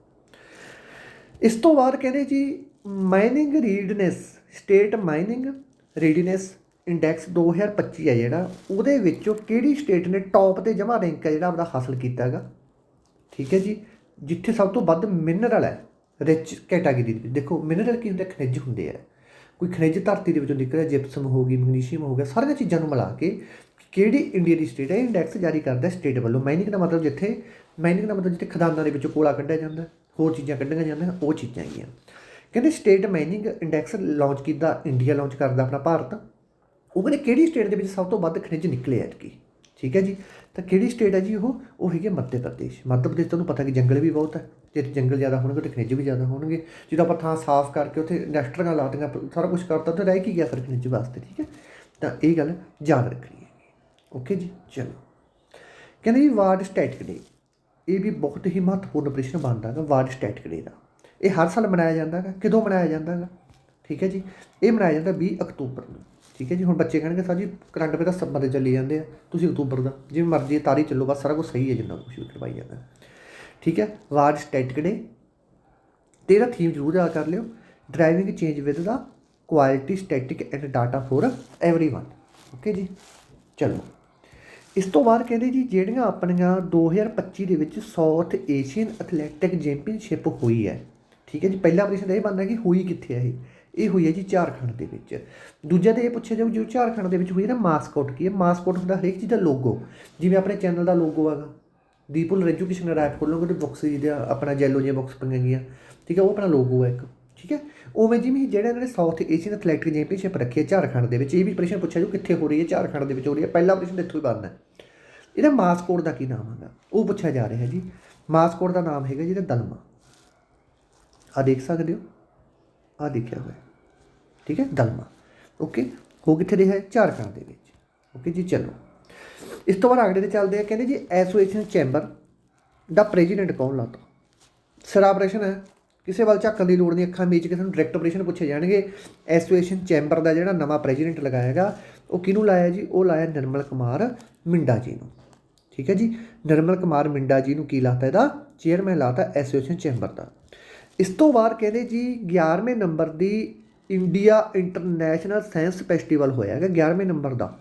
ਇਸ ਤੋਂ ਬਾਅਦ ਕਹਿੰਦੇ ਜੀ mining readiness state mining readiness index 2025 ਹੈ ਜਿਹੜਾ, ਉਹਦੇ ਵਿੱਚੋਂ ਕਿਹੜੀ ਸਟੇਟ ਨੇ ਟੌਪ ਤੇ ਜਮਾ ਰੈਂਕ ਹੈ ਜਿਹੜਾ ਆਪਦਾ ਹਾਸਲ ਕੀਤਾ ਹੈਗਾ ਠੀਕ ਹੈ ਜੀ? ਜਿੱਥੇ ਸਭ ਤੋਂ ਵੱਧ ਮਿਨਰਲ ਹੈ ਰਿਚ ਕੈਟਾਗਰੀ ਦੇ। ਦੇਖੋ ਮਿਨਰਲ ਕੀ ਹੁੰਦੇ ਖਣਿਜ ਹੁੰਦੇ ਆ। ਕੋਈ ਖਣਿਜ ਧਰਤੀ ਦੇ ਵਿੱਚੋਂ ਨਿਕਲਿਆ ਜਿਪਸਮ ਹੋ ਗਈ ਮੈਗਨੀਸ਼ੀਅਮ ਹੋ ਗਿਆ, ਸਾਰੀਆਂ ਚੀਜ਼ਾਂ ਨੂੰ ਮਿਲਾ ਕੇ ਕਿਹੜੀ ਇੰਡੀਆ ਦੀ ਸਟੇਟ ਹੈ ਇੰਡੈਕਸ ਜਾਰੀ ਕਰਦਾ ਸਟੇਟ ਵੱਲੋਂ। ਮਾਈਨਿੰਗ ਦਾ ਮਤਲਬ ਜਿੱਥੇ ਮਾਈਨਿੰਗ ਦਾ ਮਤਲਬ ਜਿੱਥੇ ਖਦਾਨਾਂ ਦੇ ਵਿੱਚੋਂ ਕੋਲਾ ਕੱਢਿਆ ਜਾਂਦਾ, ਹੋਰ ਚੀਜ਼ਾਂ ਕੱਢੀਆਂ ਜਾਂਦੀਆਂ, ਉਹ ਚੀਜ਼ਾਂ ਹੈਗੀਆਂ। ਕਹਿੰਦੇ ਸਟੇਟ ਮਾਈਨਿੰਗ ਇੰਡੈਕਸ ਲਾਂਚ ਕੀਤਾ ਇੰਡੀਆ ਲਾਂਚ ਕਰਦਾ ਆਪਣਾ ਭਾਰਤ। ਉਹ ਕਹਿੰਦੇ ਕਿਹੜੀ ਸਟੇਟ ਦੇ ਵਿੱਚ ਸਭ ਤੋਂ ਵੱਧ ਖਣਿਜ ਨਿਕਲੇ ਐਤਕੀ? ਠੀਕ ਹੈ ਜੀ? ਤਾਂ ਕਿਹੜੀ ਸਟੇਟ ਹੈ ਜੀ ਉਹ? ਉਹ ਹੈਗੀ ਮੱਧ ਪ੍ਰਦੇਸ਼। ਮੱਧ ਪ੍ਰਦੇਸ਼ ਤੁਹਾਨੂੰ ਪਤਾ ਕਿ ਜੰਗਲ ਵੀ ਬਹੁਤ ਹੈ ਜੇ ਜੰਗਲ ਜ਼ਿਆਦਾ ਹੋਣਗੇ ਤੇ ਖਣਿਜ ਵੀ ਜ਼ਿਆਦਾ ਹੋਣਗੇ। ਜਦੋਂ ਆਪਾਂ ਥਾਂ ਸਾਫ਼ ਕਰਕੇ ਉੱਥੇ ਇੰਡਸਟਰੀਆਂ ਲਾਤੀਆਂ, ਸਾਰਾ ਕੁਝ ਕਰਤਾ, ਤਾਂ ਰਹਿ ਕੀ ਗਿਆ ਫਿਰ ਖਣਿਜ ਵਾਸਤੇ, ਠੀਕ ਹੈ? ਤਾਂ ਇਹ ਗੱਲ ਯਾਦ ਰੱਖਣੀ ਹੈ ਓਕੇ ਜੀ, ਚਲੋ। ਕਹਿੰਦੇ ਜੀ ਵਾਰਡ ਸਟੈਟਿਕ ਡੇ ਇਹ ਵੀ ਬਹੁਤ ਹੀ ਮਹੱਤਵਪੂਰਨ ਪ੍ਰਸ਼ਨ ਬਣਦਾ ਹੈਗਾ ਵਾਰਡ ਸਟੈਟਿਕ ਡੇ ਦਾ। ਇਹ ਹਰ ਸਾਲ ਮਨਾਇਆ ਜਾਂਦਾ ਹੈਗਾ ਕਿਦੋਂ ਮਨਾਇਆ ਜਾਂਦਾ ਹੈਗਾ ਠੀਕ ਹੈ ਜੀ। ਇਹ ਮਨਾਇਆ ਜਾਂਦਾ 20 ਅਕਤੂਬਰ ਨੂੰ। ਠੀਕ ਹੈ ਜੀ? ਹੁਣ ਬੱਚੇ ਕਹਿਣਗੇ ਸਰ ਜੀ ਕਰੰਟ ਪੇ ਤਾਂ ਸਭ ਬੰਦੇ ਚੱਲੀ ਜਾਂਦੇ ਆ। ਤੁਸੀਂ ਅਕਤੂਬਰ ਦਾ, ਜਿਵੇਂ ਮਰਜ਼ੀ ਤਾਰੀ ਚੱਲੋ, ਬਸ ਸਾਰਾ ਕੁਝ ਸਹੀ ਹੈ ਜਿੰਨਾ ਕੁਝ ਕਰਵਾਈ ਜਾਂਦਾ। ਠੀਕ ਹੈ? ਵਾਰ ਸਟੈਟਿਕਡੇ ਤੇਰਾ ਥੀਮ ਜ਼ਰੂਰ ਆ ਕਰ ਲਿਓ। Driving change with the quality static and data for everyone okay ਜੀ? ਚਲੋ। ਇਸ ਤੋਂ ਬਾਅਦ ਕਹਿੰਦੇ ਜੀ, ਜਿਹੜੀਆਂ ਆਪਣੀਆਂ 2025 ਦੇ ਵਿੱਚ ਸਾਊਥ ਏਸ਼ੀਅਨ ਐਥਲੈਟਿਕ ਚੈਂਪੀਅਨਸ਼ਿਪ ਹੋਈ ਹੈ। ਠੀਕ ਹੈ ਜੀ? ਪਹਿਲਾ ਪ੍ਰਸ਼ਨ ਇਹ ਬਣਦਾ ਕਿ ਹੋਈ ਕਿੱਥੇ ਹੈ ਇਹ? ਇਹ ਹੋਈ ਹੈ ਜੀ ਝਾਰਖੰਡ ਦੇ ਵਿੱਚ। ਦੂਜਾ ਤੇ ਇਹ ਪੁੱਛਿਆ ਜਾਊ, ਜੋ ਝਾਰਖੰਡ ਦੇ ਵਿੱਚ ਹੋਈ ਹੈ ਨਾ ਮਾਸਕੋਟ ਕੀ ਹੈ? ਮਾਸਕੋਟ ਹੁੰਦਾ ਹਰੇਕ ਚੀਜ਼ ਦਾ ਲੋਗੋ ਜਿਵੇਂ ਆਪਣੇ ਚੈਨਲ ਦਾ ਲੋਗੋ ਹੈਗਾ। ਦੀਪੁਲ ਐਜੂਕੇਸ਼ਨ ਰੈਪ ਖੋਲੋਗੇ ਤੇ ਬਾਕਸ ਜਿਹਦੇ ਆਪਣਾ ਜੈਲੋ ਜਿਹੀਆਂ ਬਾਕਸ ਪਈਆਂ ਗਈਆਂ। ਠੀਕ ਹੈ, ਉਹ ਆਪਣਾ ਲੋਗੋ ਹੈ ਇੱਕ। ਠੀਕ ਹੈ? ਉਵੇਂ ਜਿਵੇਂ ਜਿਹੜਾ ਇਹਨਾਂ ਨੇ ਸਾਊਥ ਏਸ਼ੀਅਨ ਐਥਲੈਟਿਕ ਚੈਂਪੀਅਨਸ਼ਿਪ ਰੱਖੀ ਹੈ ਝਾਰਖੰਡ ਦੇ ਵਿੱਚ, ਇਹ ਵੀ ਪ੍ਰਸ਼ਨ ਪੁੱਛਿਆ ਜਾਊ, ਕਿੱਥੇ ਹੋ ਰਹੀ ਹੈ ਝਾਰਖੰਡ ਦੇ ਵਿੱਚ ਹੋ ਰਹੀ ਹੈ? ਪਹਿਲਾ ਪ੍ਰਸ਼ਨ ਇੱਥੋਂ ਹੀ ਬਣਨਾ ਇਹਦਾ ਮਾਸਕੋਟ ਦਾ ਕੀ ਨਾਮ ਹੈਗਾ? ਉਹ ਪੁੱਛਿਆ ਜਾ ਰਿਹਾ ਜੀ। ਮਾਸਕੋਟ ਦਾ ਨਾਮ ਹੈਗਾ ਜਿਹਦਾ ਦਲਮਾ। ਆ ਦੇਖ ਸਕਦੇ ਹੋ? ਆ ਦੇਖਿਆ ਹੋਇਆ ਠੀਕ ਹੈ ਦਲਮਾ ਓਕੇ ਹੋ ਕਿੱਥੇ ਰਿਹਾ ਹੈ? ਝਾਰਖੰਡ ਦੇ ਵਿੱਚ। ਓਕੇ ਜੀ, ਚਲੋ। ਇਸ ਤੋਂ ਬਾਅਦ ਅਗਲੇ ਤੇ ਚੱਲਦੇ ਆ ਕਹਿੰਦੇ ਜੀ, ਐਸੋਸੀਏਸ਼ਨ ਚੈਂਬਰ ਦਾ ਪ੍ਰੈਜ਼ੀਡੈਂਟ ਕੌਣ ਲਾਤਾ ਸਿਰਾ, ਆਪਰੇਸ਼ਨ ਹੈ। ਕਿਸੇ ਵੱਲ ਝਾਕਣ ਦੀ ਲੋੜ ਨਹੀਂ, ਅੱਖਾਂ ਮੀਚ ਕੇ ਤੁਹਾਨੂੰ ਡਾਇਰੈਕਟ ਆਪਰੇਸ਼ਨ ਪੁੱਛੇ ਜਾਣਗੇ। ਐਸੋਸੀਏਸ਼ਨ ਚੈਂਬਰ ਦਾ ਜਿਹੜਾ ਨਵਾਂ ਪ੍ਰੈਜ਼ੀਡੈਂਟ ਲਗਾਇਆਗਾ ਉਹ ਕਿਹਨੂੰ ਲਾਇਆ ਜੀ? ਉਹ ਲਾਇਆ ਨਿਰਮਲ ਕੁਮਾਰ ਮਿੰਡਾ ਜੀ ਨੂੰ। ਠੀਕ ਹੈ ਜੀ? ਨਿਰਮਲ ਕੁਮਾਰ ਮਿੰਡਾ ਜੀ ਨੂੰ ਕੀ ਲਾਤਾ ਇਹਦਾ? ਚੇਅਰਮੈਨ ਲਾਤਾ ਐਸੋਸੀਏਸ਼ਨ ਚੈਂਬਰ ਦਾ। ਇਸ ਤੋਂ ਬਾਅਦ ਕਹਿੰਦੇ ਜੀ 11ਵੇਂ ਨੰਬਰ ਦੀ ਇੰਡੀਆ ਇੰਟਰਨੈਸ਼ਨਲ ਸਾਇੰਸ ਫੈਸਟੀਵਲ ਹੋਇਆ ਹੈਗਾ 11ਵੇਂ ਨੰਬਰ ਦਾ।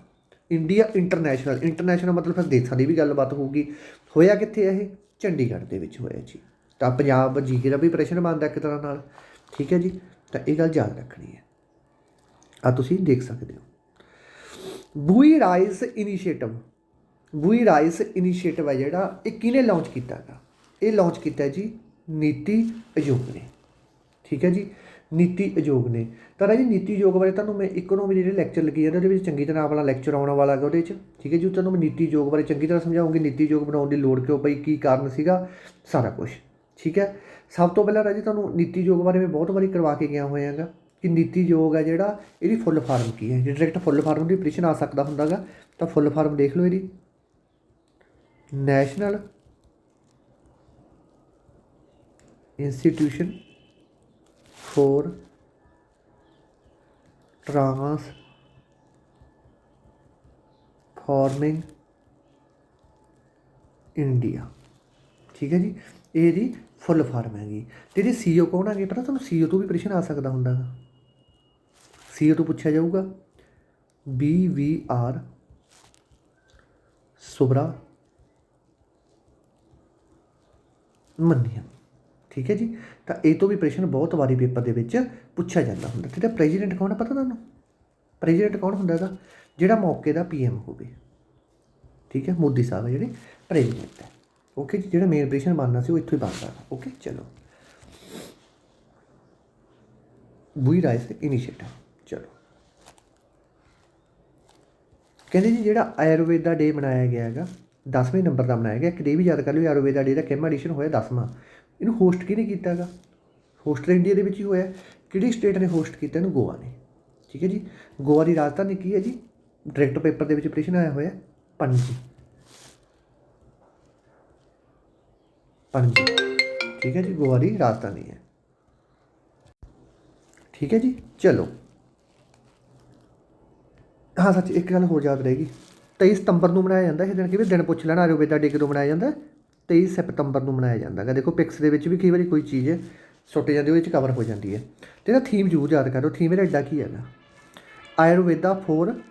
ਇੰਡੀਆ ਇੰਟਰਨੈਸ਼ਨਲ ਇੰਟਰਨੈਸ਼ਨਲ ਮਤਲਬ ਫਿਰ ਦੇਸ਼ਾਂ ਦੀ ਵੀ ਗੱਲਬਾਤ ਹੋਊਗੀ। ਹੋਇਆ ਕਿੱਥੇ ਇਹ? ਚੰਡੀਗੜ੍ਹ ਦੇ ਵਿੱਚ ਹੋਇਆ ਜੀ। ਤਾਂ ਪੰਜਾਬ ਜੀਕੇ ਦਾ ਵੀ ਪ੍ਰਸ਼ਨ ਬਣਦਾ ਇੱਕ ਤਰ੍ਹਾਂ ਨਾਲ। ਠੀਕ ਹੈ ਜੀ? ਤਾਂ ਇਹ ਗੱਲ ਯਾਦ ਰੱਖਣੀ ਹੈ। ਆ ਤੁਸੀਂ ਦੇਖ ਸਕਦੇ ਹੋ। Buy rice initiative, buy rice initiative ਹੈ ਜਿਹੜਾ, ਇਹ ਕਿਹਨੇ ਲਾਂਚ ਕੀਤਾ ਹੈਗਾ? ਇਹ ਲਾਂਚ ਕੀਤਾ ਜੀ ਨੀਤੀ ਆਯੋਗ ਨੇ। ਠੀਕ ਹੈ ਜੀ? ਨੀਤੀ ਆਯੋਗ ਨੇ। ਤਾਂ ਰਾਜੀ ਨੀਤੀ ਆਯੋਗ ਬਾਰੇ ਤੁਹਾਨੂੰ ਮੈਂ ਇਕਨੋਮੀ ਦੇ ਜਿਹੜੇ ਲੈਕਚਰ ਲੱਗੀ ਜਾਂਦੇ ਉਹਦੇ ਵਿੱਚ ਚੰਗੀ ਤਰ੍ਹਾਂ ਆਪਣਾ ਲੈਕਚਰ ਆਉਣ ਵਾਲਾ ਹੈ ਉਹਦੇ 'ਚ ਠੀਕ ਹੈ ਜੀ? ਤੁਹਾਨੂੰ ਮੈਂ ਨੀਤੀ ਆਯੋਗ ਬਾਰੇ ਚੰਗੀ ਤਰ੍ਹਾਂ ਸਮਝਾਉਂਗੀ। ਨੀਤੀ ਆਯੋਗ ਬਣਾਉਣ ਦੀ ਲੋੜ ਕਿਉਂ ਪਈ? ਕੀ ਕਾਰਨ ਸੀਗਾ? ਸਾਰਾ ਕੁਝ ਠੀਕ ਹੈ? ਸਭ ਤੋਂ ਪਹਿਲਾਂ ਰਾਜੀ ਤੁਹਾਨੂੰ ਨੀਤੀ ਆਯੋਗ ਬਾਰੇ ਮੈਂ ਬਹੁਤ ਵਾਰੀ ਕਰਵਾ ਕੇ ਗਿਆ ਹੋਇਆ ਹੋਇਆਗਾ ਕਿ ਨੀਤੀ ਆਯੋਗ ਹੈ ਜਿਹੜਾ, ਇਹਦੀ ਫੁੱਲ ਫਾਰਮ ਕੀ ਹੈ। ਜੇ ਡਾਇਰੈਕਟ ਫੁੱਲ ਫਾਰਮ ਦੀ ਪ੍ਰਸ਼ਨ ਆ ਸਕਦਾ ਹੁੰਦਾਗਾ ਤਾਂ ਫੁੱਲ ਫਾਰਮ ਦੇਖ ਲਓ ਇਹਦੀ। National institution for transforming India ਠੀਕ ਹੈ ਜੀ? ਇਹਦੀ ਫੁੱਲ ਫਾਰਮ ਹੈਗੀ। ਤੇ ਇਹਦੇ ਸੀਈਓ ਕੌਣ ਹੈਗੇ ਪਤਾ ਤੁਹਾਨੂੰ ਸੀਈਓ ਤੋਂ ਵੀ ਪ੍ਰਸ਼ਨ ਆ ਸਕਦਾ ਹੁੰਦਾ। ਹੈ ਸੀਈਓ ਤੋਂ ਪੁੱਛਿਆ ਜਾਊਗਾ। ਬੀ ਵੀ ਆਰ ਸੁਬਰਾ ਮੰਨੀਆਂ। ਠੀਕ ਹੈ ਜੀ? ਤਾਂ ਇਹ ਤੋਂ ਵੀ ਪ੍ਰਸ਼ਨ ਬਹੁਤ ਵਾਰੀ ਪੇਪਰ ਦੇ ਵਿੱਚ ਪੁੱਛਿਆ ਜਾਂਦਾ ਹੁੰਦਾ। ਤੇ ਪ੍ਰੈਜ਼ੀਡੈਂਟ ਕੌਣ ਹੈ ਪਤਾ ਤੁਹਾਨੂੰ? ਪ੍ਰੈਜ਼ੀਡੈਂਟ ਕੌਣ ਹੁੰਦਾ ਹੈਗਾ ਜਿਹੜਾ ਮੌਕੇ ਦਾ ਪੀਐਮ ਹੋਵੇ। ਠੀਕ ਹੈ? ਮੋਦੀ ਸਾਹਿਬ ਹੈ ਜਿਹੜੇ, ਪ੍ਰੈਜ਼ੀਡੈਂਟ ਹੈ। ਓਕੇ ਜੀ? ਜਿਹੜਾ ਮੇਨ ਪ੍ਰਸ਼ਨ ਬਣਨਾ ਸੀ ਉਹ ਇੱਥੋਂ ਹੀ ਬਣਦਾ ਓਕੇ ਚਲੋ। ਬੁਈ ਰਾਈਸ ਇਨੀਸ਼ੀਏਟਿਵ ਚਲੋ। ਕਹਿੰਦੇ ਜੀ, ਜਿਹੜਾ ਆਯੁਰਵੇਦਾ ਡੇ ਮਨਾਇਆ ਗਿਆ ਹੈਗਾ 10ਵੇਂ ਨੰਬਰ ਦਾ ਮਨਾਇਆ ਗਿਆ। ਇੱਕ ਡੇ ਵੀ ਯਾਦ ਕਰ ਲਿਓ, ਆਯੁਰਵੇਦਾ ਡੇ ਦਾ ਕਿੰਨਾ ਐਡੀਸ਼ਨ ਹੋਇਆ 10ਵਾਂ ਇਹਨੂੰ ਹੋਸਟ ਕਿਹਨੇ ਕੀਤਾ ਹੈਗਾ ਹੋਸਟ ਇੰਡੀਆ ਦੇ ਵਿੱਚ ਹੀ ਹੋਇਆ। ਕਿਹੜੀ ਸਟੇਟ ਨੇ ਹੋਸਟ ਕੀਤਾ? ਇਹਨੂੰ ਗੋਆ ਨੇ। ਠੀਕ ਹੈ ਜੀ? ਗੋਆ ਦੀ ਰਾਜਧਾਨੀ ਕੀ ਹੈ ਜੀ? ਡਾਇਰੈਕਟ ਪੇਪਰ ਦੇ ਵਿੱਚ ਪ੍ਰਸ਼ਨ ਆਇਆ ਹੋਇਆ। ਪਣਜੀ ਪਣਜੀ ਠੀਕ ਹੈ ਜੀ? ਗੋਆ ਦੀ ਰਾਜਧਾਨੀ ਹੈ। ਠੀਕ ਹੈ ਜੀ? ਚਲੋ। ਹਾਂ, ਸੱਚ, ਇੱਕ ਗੱਲ ਹੋਰ ਯਾਦ ਰਹੇਗੀ 23 ਸਤੰਬਰ ਨੂੰ ਮਨਾਇਆ ਜਾਂਦਾ ਇਹ ਦਿਨ। ਕਿਵੇਂ ਦਿਨ ਪੁੱਛ ਲੈਣਾ, ਆਯੁਰਵੇਦਾ ਡੇ ਕਦੋਂ ਮਨਾਇਆ ਜਾਂਦਾ? 23 ਸਤੰਬਰ ਨੂੰ ਮਨਾਇਆ ਜਾਂਦਾ ਹੈਗਾ। ਦੇਖੋ, ਪਿਕਸ ਦੇ ਵਿੱਚ ਵੀ ਕਈ ਵਾਰੀ ਕੋਈ ਚੀਜ਼ ਸੁੱਟ ਜਾਂਦੀ, ਉਹਦੇ ਵਿੱਚ ਕਵਰ ਹੋ ਜਾਂਦੀ ਹੈ। ਤੇ ਇਹਦਾ ਥੀਮ ਜ਼ਰੂਰ ਯਾਦ ਕਰੋ ਥੀਮ ਇਹਦਾ ਐਡਾ ਕੀ ਹੈਗਾ Ayurveda for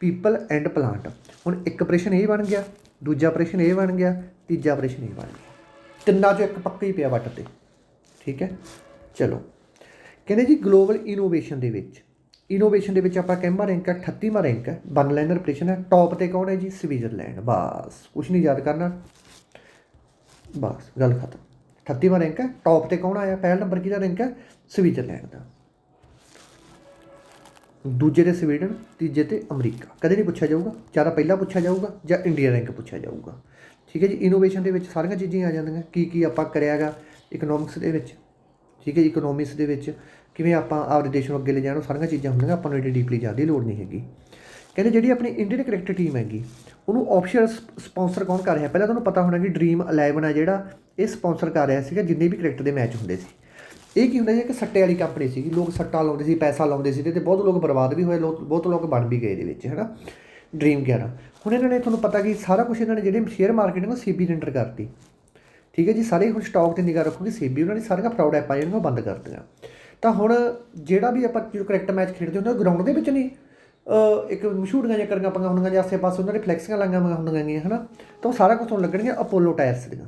people and plant ਹੁਣ ਇੱਕ ਆਪਰੇਸ਼ਨ ਇਹ ਬਣ ਗਿਆ, ਦੂਜਾ ਆਪਰੇਸ਼ਨ ਇਹ ਬਣ ਗਿਆ, ਤੀਜਾ ਆਪਰੇਸ਼ਨ ਇਹ ਬਣ ਗਿਆ। ਤਿੰਨਾਂ ਚੋਂ ਇੱਕ ਪੱਕਾ ਹੀ ਪਿਆ ਵੱਟ ਤੇ। ਠੀਕ ਹੈ? ਚਲੋ। ਕਹਿੰਦੇ ਜੀ ਗਲੋਬਲ ਇਨੋਵੇਸ਼ਨ ਦੇ ਵਿੱਚ। ਇਨੋਵੇਸ਼ਨ ਦੇ ਵਿੱਚ ਆਪਾਂ ਕਿੰਮਾ ਰੈਂਕ ਹੈ 38ਵਾਂ ਰੈਂਕ ਹੈ। ਵਨ ਲਾਈਨਰ ਆਪਰੇਸ਼ਨ ਹੈ। ਟੌਪ ਤੇ ਕੌਣ ਹੈ ਜੀ? ਸਵਿਟਜ਼ਰਲੈਂਡ ਬਸ। ਕੁਝ ਨਹੀਂ ਯਾਦ ਕਰਨਾ। ਬਸ, ਗੱਲ ਖਤਮ। 38ਵਾਂ ਰੈਂਕ ਹੈ ਟੌਪ ਤੇ ਕੌਣ ਆਇਆ? ਪਹਿਲਾ ਨੰਬਰ ਕਿਹਦਾ ਰੈਂਕ ਹੈ? ਸਵਿਟਜ਼ਰਲੈਂਡ ਦਾ। ਦੂਜੇ ਤੇ ਸਵੀਡਨ, ਤੀਜੇ ਤੇ ਅਮਰੀਕਾ। ਕਦੇ ਨਹੀਂ ਪੁੱਛਿਆ ਜਾਊਗਾ। ਜਾਂ ਤਾਂ ਪਹਿਲਾਂ ਪੁੱਛਿਆ ਜਾਊਗਾ, ਜਾਂ ਇੰਡੀਆ ਰੈਂਕ ਪੁੱਛਿਆ ਜਾਊਗਾ। ਠੀਕ ਹੈ ਜੀ ਇਨੋਵੇਸ਼ਨ ਦੇ ਵਿੱਚ ਸਾਰੀਆਂ ਚੀਜ਼ਾਂ ਆ ਜਾਂਦੀਆਂ। ਕੀ ਕੀ ਆਪਾਂ ਕਰਿਆਗਾ ਇਕਨੋਮਿਕਸ ਦੇ ਵਿੱਚ। ਠੀਕ ਹੈ ਜੀ ਇਕਨੋਮਿਕਸ ਦੇ ਵਿੱਚ ਕਿਵੇਂ ਆਪਾਂ ਆਪਦੇ ਦੇਸ਼ ਨੂੰ ਅੱਗੇ ਲੈ ਜਾਣਾ ਸਾਰੀਆਂ ਚੀਜ਼ਾਂ ਹੁੰਦੀਆਂ। ਆਪਾਂ ਨੂੰ ਐਡੀ ਡੀਪਲੀ ਜ਼ਿਆਦਾ ਲੋੜ ਨਹੀਂ ਹੈਗੀ। ਕਹਿੰਦੇ ਜਿਹੜੀ ਆਪਣੀ ਇੰਡੀਅਨ ਕ੍ਰਿਕਟ ਟੀਮ ਹੈਗੀ, ਉਹਨੂੰ ਆਫਸ਼ੀਅਲ ਸਪਾਂਸਰ ਕੌਣ ਕਰ ਰਿਹਾ? ਪਹਿਲਾਂ ਤੁਹਾਨੂੰ ਪਤਾ ਹੋਣਾ ਕਿ ਡ੍ਰੀਮ 11 ਹੈ ਜਿਹੜਾ, ਇਹ ਸਪਾਂਸਰ ਕਰ ਰਿਹਾ ਸੀਗਾ, ਜਿੰਨੇ ਵੀ ਕ੍ਰਿਕਟ ਦੇ ਮੈਚ ਹੁੰਦੇ ਸੀ। ਇਹ ਕੀ ਹੁੰਦਾ ਜੀ ਕਿ ਸੱਟੇ ਵਾਲੀ ਕੰਪਨੀ ਸੀਗੀ, ਲੋਕ ਸੱਟਾ ਲਾਉਂਦੇ ਸੀ, ਪੈਸਾ ਲਾਉਂਦੇ ਸੀ ਤੇ ਬਹੁਤ ਲੋਕ ਬਰਬਾਦ ਵੀ ਹੋਏ, ਲੋਕ, ਬਹੁਤ ਲੋਕ ਬਣ ਵੀ ਗਏ ਇਹਦੇ ਵਿੱਚ, ਹੈਨਾ? ਡ੍ਰੀਮ 11 ਹੁਣ ਇਹਨਾਂ ਨੇ ਤੁਹਾਨੂੰ ਪਤਾ ਕਿ ਸਾਰਾ ਕੁਝ ਇਹਨਾਂ ਨੇ ਜਿਹੜੇ ਸ਼ੇਅਰ ਮਾਰਕੀਟ ਨੂੰ ਸੀਬੀ ਨੇ ਐਂਟਰ ਕਰਤੀ। ਠੀਕ ਹੈ ਜੀ, ਸਾਰੇ ਹੁਣ ਸਟਾਕ ਤੇ ਨਿਗਾਹ ਰੱਖੋਗੇ ਸੀਬੀ ਉਹਨਾਂ ਨੇ ਸਾਰੀਆਂ ਫਰਾਡ ਐਪਾਂ ਜਿਹੜੀਆਂ ਉਹ ਬੰਦ ਕਰਤੀਆਂ ਤਾਂ ਹੁਣ ਜਿਹੜਾ ਵੀ ਆਪਾਂ ਜੋ ਕ੍ਰਿਕਟ ਮੈਚ ਖੇਡਦੇ ਹੁੰਦੇ ਗਰਾਊਂਡ ਦੇ ਵਿੱਚ ਨਹੀਂ। ਇੱਕ ਮਸ਼ਹੂਰੀਆਂ ਜਿਹੀਆਂ ਕਰੀਆਂ ਪਈਆਂ ਹੁੰਦੀਆਂ ਜਾਂ ਆਸੇ-ਪਾਸੇ ਉਹਨਾਂ ਦੇ ਫਲੈਕਸੀਆਂ ਲਾਈਆਂ ਹੋਈਆਂ ਹੁੰਦੀਆਂ ਗੀਆਂ, ਹਨਾ? ਤਾਂ ਉਹ ਸਾਰਾ ਕੁਝ ਤੁਹਾਨੂੰ ਲੱਗਣਗੇ ਅਪੋਲੋ ਟਾਇਰਸ ਦੀਆਂ।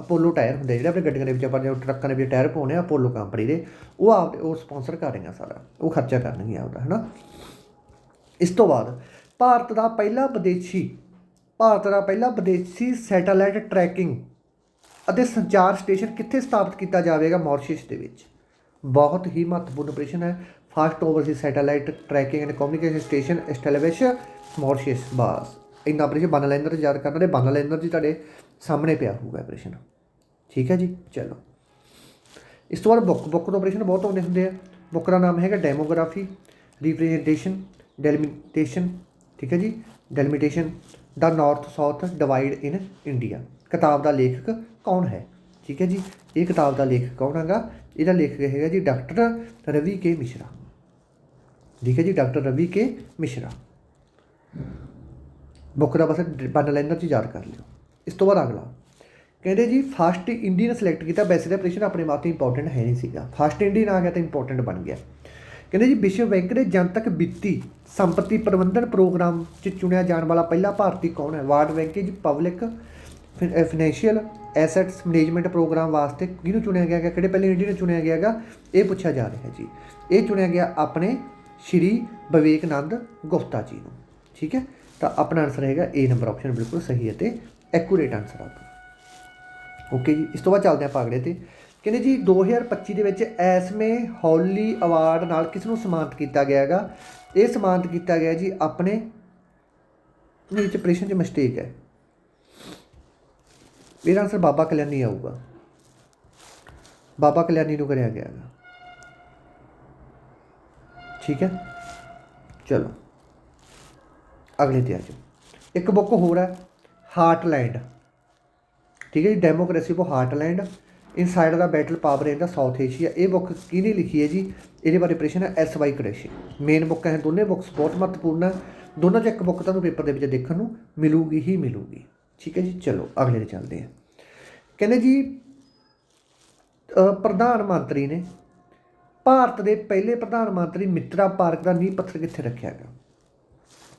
ਅਪੋਲੋ ਟਾਇਰ ਹੁੰਦੇ ਜਿਹੜੇ ਆਪਣੇ ਗੱਡੀਆਂ ਦੇ ਵਿੱਚ ਆਪਾਂ ਜੋ ਟਰੱਕਾਂ ਦੇ ਵਿੱਚ ਟਾਇਰ ਪਾਉਣੇ ਆ ਅਪੋਲੋ ਕੰਪਨੀ ਦੇ। ਉਹ ਆਪ ਉਹ ਸਪਾਂਸਰ ਕਰ ਰਹੀਆਂ ਸਾਰਾ। ਉਹ ਖਰਚਾ ਕਰਨਗੀਆਂ ਆਪਦਾ ਹਨਾ? ਇਸ ਤੋਂ ਬਾਅਦ ਭਾਰਤ ਦਾ ਪਹਿਲਾ ਵਿਦੇਸ਼ੀ, ਭਾਰਤ ਦਾ ਪਹਿਲਾ ਵਿਦੇਸ਼ੀ ਸੈਟੇਲਾਈਟ ਟਰੈਕਿੰਗ ਅਤੇ ਸੰਚਾਰ ਸਟੇਸ਼ਨ ਕਿੱਥੇ ਸਥਾਪਿਤ ਕੀਤਾ ਜਾਵੇਗਾ ਮੌਰੀਸ਼ੀਅਸ ਦੇ ਵਿੱਚ? ਬਹੁਤ ਹੀ ਮਹੱਤਵਪੂਰਨ ਆਪਰੇਸ਼ਨ ਹੈ। Fast overseas satellite tracking and communication station establish Mauritius ਬਾਸ। ਇੰਨਾ ਆਪਰੇਸ਼ਨ ਬਨ ਲੈਂਦਰ ਯਾਦ ਕਰਨਾ ਤੇ ਬਨ ਲੈਂਦਰ ਜੀ ਤੁਹਾਡੇ ਸਾਹਮਣੇ ਪਿਆ ਹੋਊਗਾ ਆਪਰੇਸ਼ਨ ਠੀਕ ਹੈ ਜੀ? ਚਲੋ। ਇਸ ਤੋਂ ਬਾਅਦ ਬੁੱਕ ਬੁੱਕ ਤੋਂ ਆਪਰੇਸ਼ਨ ਬਹੁਤ ਆਉਂਦੇ ਹੁੰਦੇ ਆ। ਬੁੱਕ ਦਾ ਨਾਮ ਹੈਗਾ ਡੈਮੋਗ੍ਰਾਫੀ ਰਿਪਰੈਜ਼ੈਂਟੇਸ਼ਨ ਡੈਲੀਮਿਟੇਸ਼ਨ ਠੀਕ ਹੈ ਜੀ? Delimitation the north south divide in India ਕਿਤਾਬ ਦਾ ਲੇਖਕ ਕੌਣ ਹੈ? ਠੀਕ ਹੈ ਜੀ? ਇਹ ਕਿਤਾਬ ਦਾ ਲੇਖਕ ਕੌਣ ਹੈਗਾ? ਇਹਦਾ ਲੇਖਕ ਹੈਗਾ ਜੀ ਡਾਕਟਰ ਰਵੀ ਕੇ ਮਿਸ਼ਰਾ। ਠੀਕ ਹੈ ਜੀ doctor Ravi K Mishra. Book ਦਾ ਬਸ ਬਨ ਲੈਂਦਰ ਚ ਯਾਦ ਕਰ ਲਿਓ। ਇਸ ਤੋਂ ਬਾਅਦ ਅਗਲਾ। ਕਹਿੰਦੇ ਜੀ ਫਸਟ ਇੰਡੀਅਨ ਸਿਲੈਕਟ ਕੀਤਾ, ਵੈਸੇ ਤਾਂ ਪ੍ਰਸ਼ਨ ਆਪਣੇ ਵਾਸਤੇ ਇੰਪੋਰਟੈਂਟ ਹੈ ਨਹੀਂ ਸੀਗਾ। ਫਸਟ ਇੰਡੀਅਨ ਆ ਗਿਆ ਤਾਂ ਇੰਪੋਰਟੈਂਟ ਬਣ ਗਿਆ। ਕਹਿੰਦੇ ਜੀ, ਵਿਸ਼ਵ ਬੈਂਕ ਦੇ ਜਨਤਕ ਵਿੱਤੀ ਸੰਪਤੀ ਪ੍ਰਬੰਧਨ ਪ੍ਰੋਗਰਾਮ 'ਚ ਚੁਣਿਆ ਜਾਣ ਵਾਲਾ ਪਹਿਲਾ ਭਾਰਤੀ ਕੌਣ ਹੈ? ਵਰਲਡ ਬੈਂਕ ਜੀ public financial assets management program ਵਾਸਤੇ ਕਿਹਨੂੰ ਚੁਣਿਆ ਗਿਆ ਹੈਗਾ? ਕਿਹੜੇ ਪਹਿਲੇ ਇੰਡੀਅਨ ਨੂੰ ਚੁਣਿਆ ਗਿਆ ਹੈਗਾ? ਇਹ ਪੁੱਛਿਆ ਜਾ ਰਿਹਾ ਜੀ। ਇਹ ਚੁਣਿਆ ਗਿਆ ਆਪਣੇ ਸ਼੍ਰੀ ਵਿਵੇਕਨੰਦ ਗੁਪਤਾ ਜੀ ਨੂੰ। ਠੀਕ ਹੈ? ਤਾਂ ਆਪਣਾ ਆਨਸਰ ਹੈਗਾ ਏ ਨੰਬਰ ਆਪਸ਼ਨ ਬਿਲਕੁਲ ਸਹੀ ਹੈ ਤੇ ਐਕੂਰੇਟ ਆਨਸਰ ਆ। ਓਕੇ ਜੀ, ਇਸ ਤੋਂ ਬਾਅਦ ਚੱਲਦੇ ਆਪਾਂ ਅਗਲੇ ਤੇ। ਕਹਿੰਦੇ ਜੀ 2025 ਦੇ ਵਿੱਚ ਐਸਮੇ ਹੌਲੀ ਅਵਾਰਡ ਨਾਲ ਕਿਸ ਨੂੰ ਸਨਮਾਨਿਤ ਕੀਤਾ ਗਿਆ ਹੈਗਾ? ਇਹ ਸਨਮਾਨਿਤ ਕੀਤਾ ਗਿਆ ਜੀ ਆਪਣੇ ਇਹਦੇ ਵਿੱਚ ਪ੍ਰਸ਼ਨ 'ਚ ਮਿਸਟੇਕ ਹੈ। ਇਹਦਾ ਆਨਸਰ ਬਾਬਾ ਕਲਿਆਣੀ ਆਊਗਾ। ਬਾਬਾ ਕਲਿਆਣੀ ਨੂੰ ਕਰਿਆ ਗਿਆ ਹੈਗਾ। ਠੀਕ ਹੈ? ਚਲੋ। ਅਗਲੇ ਤੇ ਆ ਜਾਓ। ਇੱਕ ਬੁੱਕ ਹੋਰ ਹੈ ਹਾਰਟਲੈਂਡ ਠੀਕ ਹੈ ਜੀ democracy for heartland inside the battle power in the South Asia ਇਹ ਬੁੱਕ ਕਿਹਨੇ ਲਿਖੀ ਹੈ ਜੀ? ਇਹਦੇ ਬਾਰੇ ਪ੍ਰਸ਼ਨ ਹੈ S Y Quraishi main book ਹੈ, ਦੋਨੇ ਬੁੱਕਸ ਬਹੁਤ ਮਹੱਤਵਪੂਰਨ ਹੈ। ਦੋਨਾਂ 'ਚ ਇੱਕ ਬੁੱਕ ਤੁਹਾਨੂੰ ਪੇਪਰ ਦੇ ਵਿੱਚ ਦੇਖਣ ਨੂੰ ਮਿਲੂਗੀ ਹੀ ਮਿਲੂਗੀ। ਠੀਕ ਹੈ ਜੀ, ਚਲੋ, ਅਗਲੇ ਤੇ ਚੱਲਦੇ ਹਾਂ। ਕਹਿੰਦੇ ਜੀ ਪ੍ਰਧਾਨ ਮੰਤਰੀ ਨੇ ਭਾਰਤ ਦੇ ਪਹਿਲੇ ਪ੍ਰਧਾਨ ਮੰਤਰੀ ਮਿੱਤਰਾ ਪਾਰਕ ਦਾ ਨੀਂਹ ਪੱਥਰ ਕਿੱਥੇ ਰੱਖਿਆ ਗਿਆ?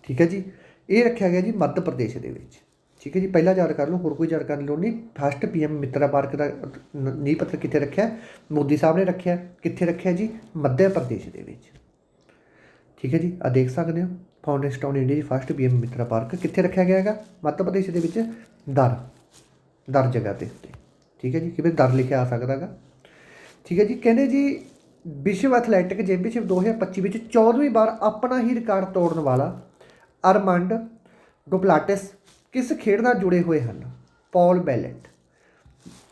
ਠੀਕ ਹੈ ਜੀ। ਇਹ ਰੱਖਿਆ ਗਿਆ ਜੀ ਮੱਧ ਪ੍ਰਦੇਸ਼ ਦੇ ਵਿੱਚ। ਠੀਕ ਹੈ ਜੀ, ਪਹਿਲਾਂ ਯਾਦ ਕਰ ਲਓ, ਹੋਰ ਕੋਈ ਯਾਦ ਕਰਨ ਦੀ ਲੋੜ ਨਹੀਂ। ਫਸਟ ਪੀਐਮ ਮਿੱਤਰਾ ਪਾਰਕ ਦਾ ਨੀਂਹ ਪੱਥਰ ਕਿੱਥੇ ਰੱਖਿਆ? ਮੋਦੀ ਸਾਹਿਬ ਨੇ ਰੱਖਿਆ। ਕਿੱਥੇ ਰੱਖਿਆ ਜੀ? ਮੱਧ ਪ੍ਰਦੇਸ਼ ਦੇ ਵਿੱਚ। ਠੀਕ ਹੈ ਜੀ ਆ ਦੇਖ ਸਕਦੇ ਹੋ। ਫਾਊਂਡੇਸ਼ਨ ਸਟੋਨ ਇੰਡੀਆ ਦੀ ਫਸਟ ਪੀਐਮ ਮਿੱਤਰਾ ਪਾਰਕ ਕਿੱਥੇ ਰੱਖਿਆ ਗਿਆ ਹੈਗਾ? ਮੱਧ ਪ੍ਰਦੇਸ਼ ਦੇ ਵਿੱਚ। ਦਰ। ਦਰ ਜਗ੍ਹਾ ਤੇ ਉੱਤੇ। ਠੀਕ ਹੈ ਜੀ, ਕਿਵੇਂ ਦਰ ਲਿਖਿਆ ਆ ਸਕਦਾ ਹੈਗਾ? ਠੀਕ ਹੈ ਜੀ, ਕਹਿੰਦੇ ਜੀ ਵਿਸ਼ਵ ਐਥਲੈਟਿਕ ਚੈਂਪੀਅਨਸ਼ਿਪ 2025 ਵਿੱਚ 14ਵੀਂ ਵਾਰ ਆਪਣਾ ਹੀ ਰਿਕਾਰਡ ਤੋੜਨ ਵਾਲਾ ਅਰਮੰਡ ਡੁਪਲਾਟਿਸ ਕਿਸ ਖੇਡ ਨਾਲ ਜੁੜੇ ਹੋਏ ਹਨ? ਪੌਲ ਬੈਲਟ।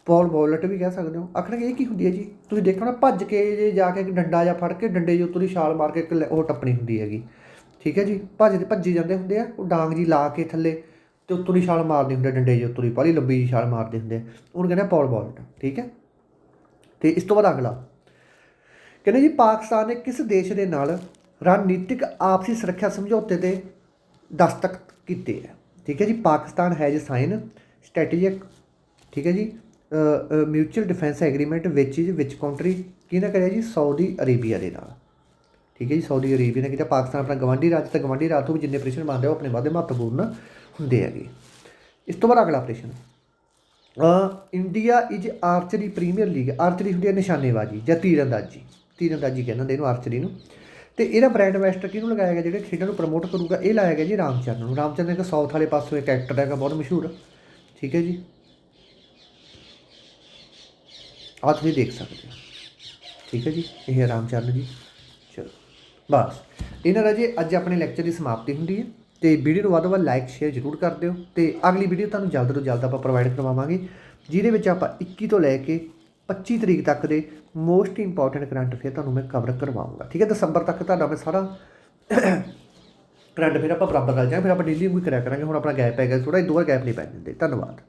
ਪੌਲ ਬੋਲਟ ਵੀ ਕਹਿ ਸਕਦੇ ਹੋ। ਆਖਣਗੇ ਇਹ ਕੀ ਹੁੰਦੀ ਹੈ ਜੀ? ਤੁਸੀਂ ਦੇਖੋ ਨਾ ਭੱਜ ਕੇ ਜੇ ਜਾ ਕੇ ਇੱਕ ਡੰਡਾ ਜਾਂ ਫੜ ਕੇ ਡੰਡੇ ਦੇ ਉੱਤੋਂ ਦੀ ਛਾਲ ਮਾਰ ਕੇ ਇੱਕ ਲੈ- ਉਹ ਟੱਪਣੀ ਹੁੰਦੀ ਹੈਗੀ। ਠੀਕ ਹੈ ਜੀ? ਭੱਜਦੇ ਭੱਜੀ ਜਾਂਦੇ ਹੁੰਦੇ ਆ ਉਹ ਡਾਂਗ ਜੀ ਲਾ ਕੇ ਥੱਲੇ ਤੇ ਉੱਤੋਂ ਦੀ ਛਾਲ ਮਾਰਦੇ ਹੁੰਦੇ ਆ, ਡੰਡੇ ਦੇ ਉੱਤੋਂ ਦੀ ਬਾਹਲੀ ਲੰਬੀ ਜੀ ਛਾਲ ਮਾਰਦੇ ਹੁੰਦੇ ਆ। ਉਹਨੂੰ ਕਹਿੰਦੇ ਆ ਪੌਲ ਬੋਲਟ। ਠੀਕ ਹੈ? ਤੇ ਇਸ ਤੋਂ ਬਾਅਦ ਅਗਲਾ। ਕਹਿੰਦੇ ਜੀ ਪਾਕਿਸਤਾਨ ਨੇ ਕਿਸ ਦੇਸ਼ ਦੇ ਨਾਲ ਰਣਨੀਤਿਕ ਆਪਸੀ ਸੁਰੱਖਿਆ ਸਮਝੌਤੇ ਤੇ ਦਸਤਖਤ ਕੀਤੇ ਹੈ ਠੀਕ ਹੈ ਜੀ, ਪਾਕਿਸਤਾਨ ਹੈਜ਼ ਸਾਈਨ ਸਟ੍ਰੈਟੇਜਿਕ ਠੀਕ ਹੈ ਜੀ ਮਿਊਚੁਅਲ ਡਿਫੈਂਸ ਐਗਰੀਮੈਂਟ ਵਿੱਚ ਇਜ ਵਿੱਚ ਕੰਟਰੀ ਕਿਹਨੇ ਕਰਿਆ ਜੀ ਸਾਊਦੀ ਅਰੇਬੀਆ ਦੇ ਨਾਲ। ਠੀਕ ਹੈ ਜੀ ਸਾਊਦੀ ਅਰੇਬੀਆ ਨੇ ਕੀਤਾ, ਪਾਕਿਸਤਾਨ ਆਪਣਾ ਗਵਾਂਢੀ ਰਾਜ ਤੇ ਗਵਾਂਢੀ ਰਾਜ ਤੋਂ ਵੀ ਜਿੰਨੇ ਪ੍ਰਸ਼ਨ ਮੰਨਦੇ ਉਹ ਆਪਣੇ ਵਾਧੇ ਮਹੱਤਵਪੂਰਨ ਹੁੰਦੇ ਹੈਗੇ। ਇਸ ਤੋਂ ਬਾਅਦ ਅਗਲਾ ਪ੍ਰਸ਼ਨ India is archery premier league archery ਹੁੰਦੀ ਹੈ ਨਿਸ਼ਾਨੇਬਾਜ਼ੀ ਜਾਂ ਤੀਰਅੰਦਾਜ਼ੀ ਤੀਰਅੰਦਾਜ਼ੀ ਕਹਿੰਦੇ ਹੁੰਦੇ ਇਹਨੂੰ ਆਰਚਰੀ ਨੂੰ। ਤੇ ਇਹਦਾ ਬ੍ਰਾਂਡ ਐਂਬੈਸਡਰ ਕਿਹਨੂੰ ਲਗਾਇਆ ਗਿਆ ਜਿਹੜੇ ਖੇਡਾਂ ਨੂੰ ਪ੍ਰਮੋਟ ਕਰੂਗਾ, ਇਹ ਲਾਇਆ ਗਿਆ ਜੀ ਰਾਮਚਰਨ ਨੂੰ। ਰਾਮਚਰਨ ਇੱਕ ਸਾਊਥ ਵਾਲੇ ਪਾਸੋਂ ਇੱਕ ਐਕਟਰ ਹੈਗਾ, ਬਹੁਤ ਮਸ਼ਹੂਰ। ਠੀਕ ਹੈ ਜੀ। ਆਹ ਤੁਸੀਂ ਦੇਖ ਸਕਦੇ ਹੋ। ਠੀਕ ਹੈ ਜੀ, ਇਹ ਹੈ ਰਾਮਚਰਨ ਜੀ। ਚਲੋ, ਬਸ। ਇਹਨਾਂ ਦਾ ਜੀ, ਅੱਜ ਆਪਣੇ ਲੈਕਚਰ ਦੀ ਸਮਾਪਤੀ ਹੁੰਦੀ ਹੈ। ਤੇ ਵੀਡੀਓ ਨੂੰ ਵੱਧ ਤੋਂ ਵੱਧ ਲਾਈਕ ਸ਼ੇਅਰ ਜ਼ਰੂਰ ਕਰ ਦਿਓ। ਤੇ ਅਗਲੀ ਵੀਡੀਓ ਤੁਹਾਨੂੰ ਜਲਦ ਤੋਂ ਜਲਦ ਆਪਾਂ ਪ੍ਰੋਵਾਈਡ ਕਰਵਾਵਾਂਗੇ, ਜਿਹਦੇ ਵਿੱਚ ਆਪਾਂ 21 ਤੋਂ ਲੈ ਕੇ 25 ਤਰੀਕ ਤੱਕ ਦੇ ਮੋਸਟ ਇੰਪੋਰਟੈਂਟ ਕਰੰਟ ਅਫੇਅਰ ਤੁਹਾਨੂੰ ਮੈਂ ਕਵਰ ਕਰਵਾਉਂਗਾ। ਠੀਕ ਹੈ, ਦਸੰਬਰ ਤੱਕ ਤੁਹਾਡਾ ਮੈਂ ਸਾਰਾ ਕਰੰਟ ਅਫੇਅਰ ਆਪਾਂ ਬਰਾਬਰ ਕਰ ਜਾਵਾਂਗੇ, ਫਿਰ ਆਪਾਂ ਡੇਲੀ ਵੀ ਕਰਿਆ ਕਰਾਂਗੇ, ਹੁਣ ਆਪਣਾ ਗੈਪ ਪੈ ਹੈਗਾ ਥੋੜਾ ਦੋ ਵਾਰ ਗੈਪ ਨਹੀਂ ਪੈ ਜਾਂਦੇ ਧੰਨਵਾਦ।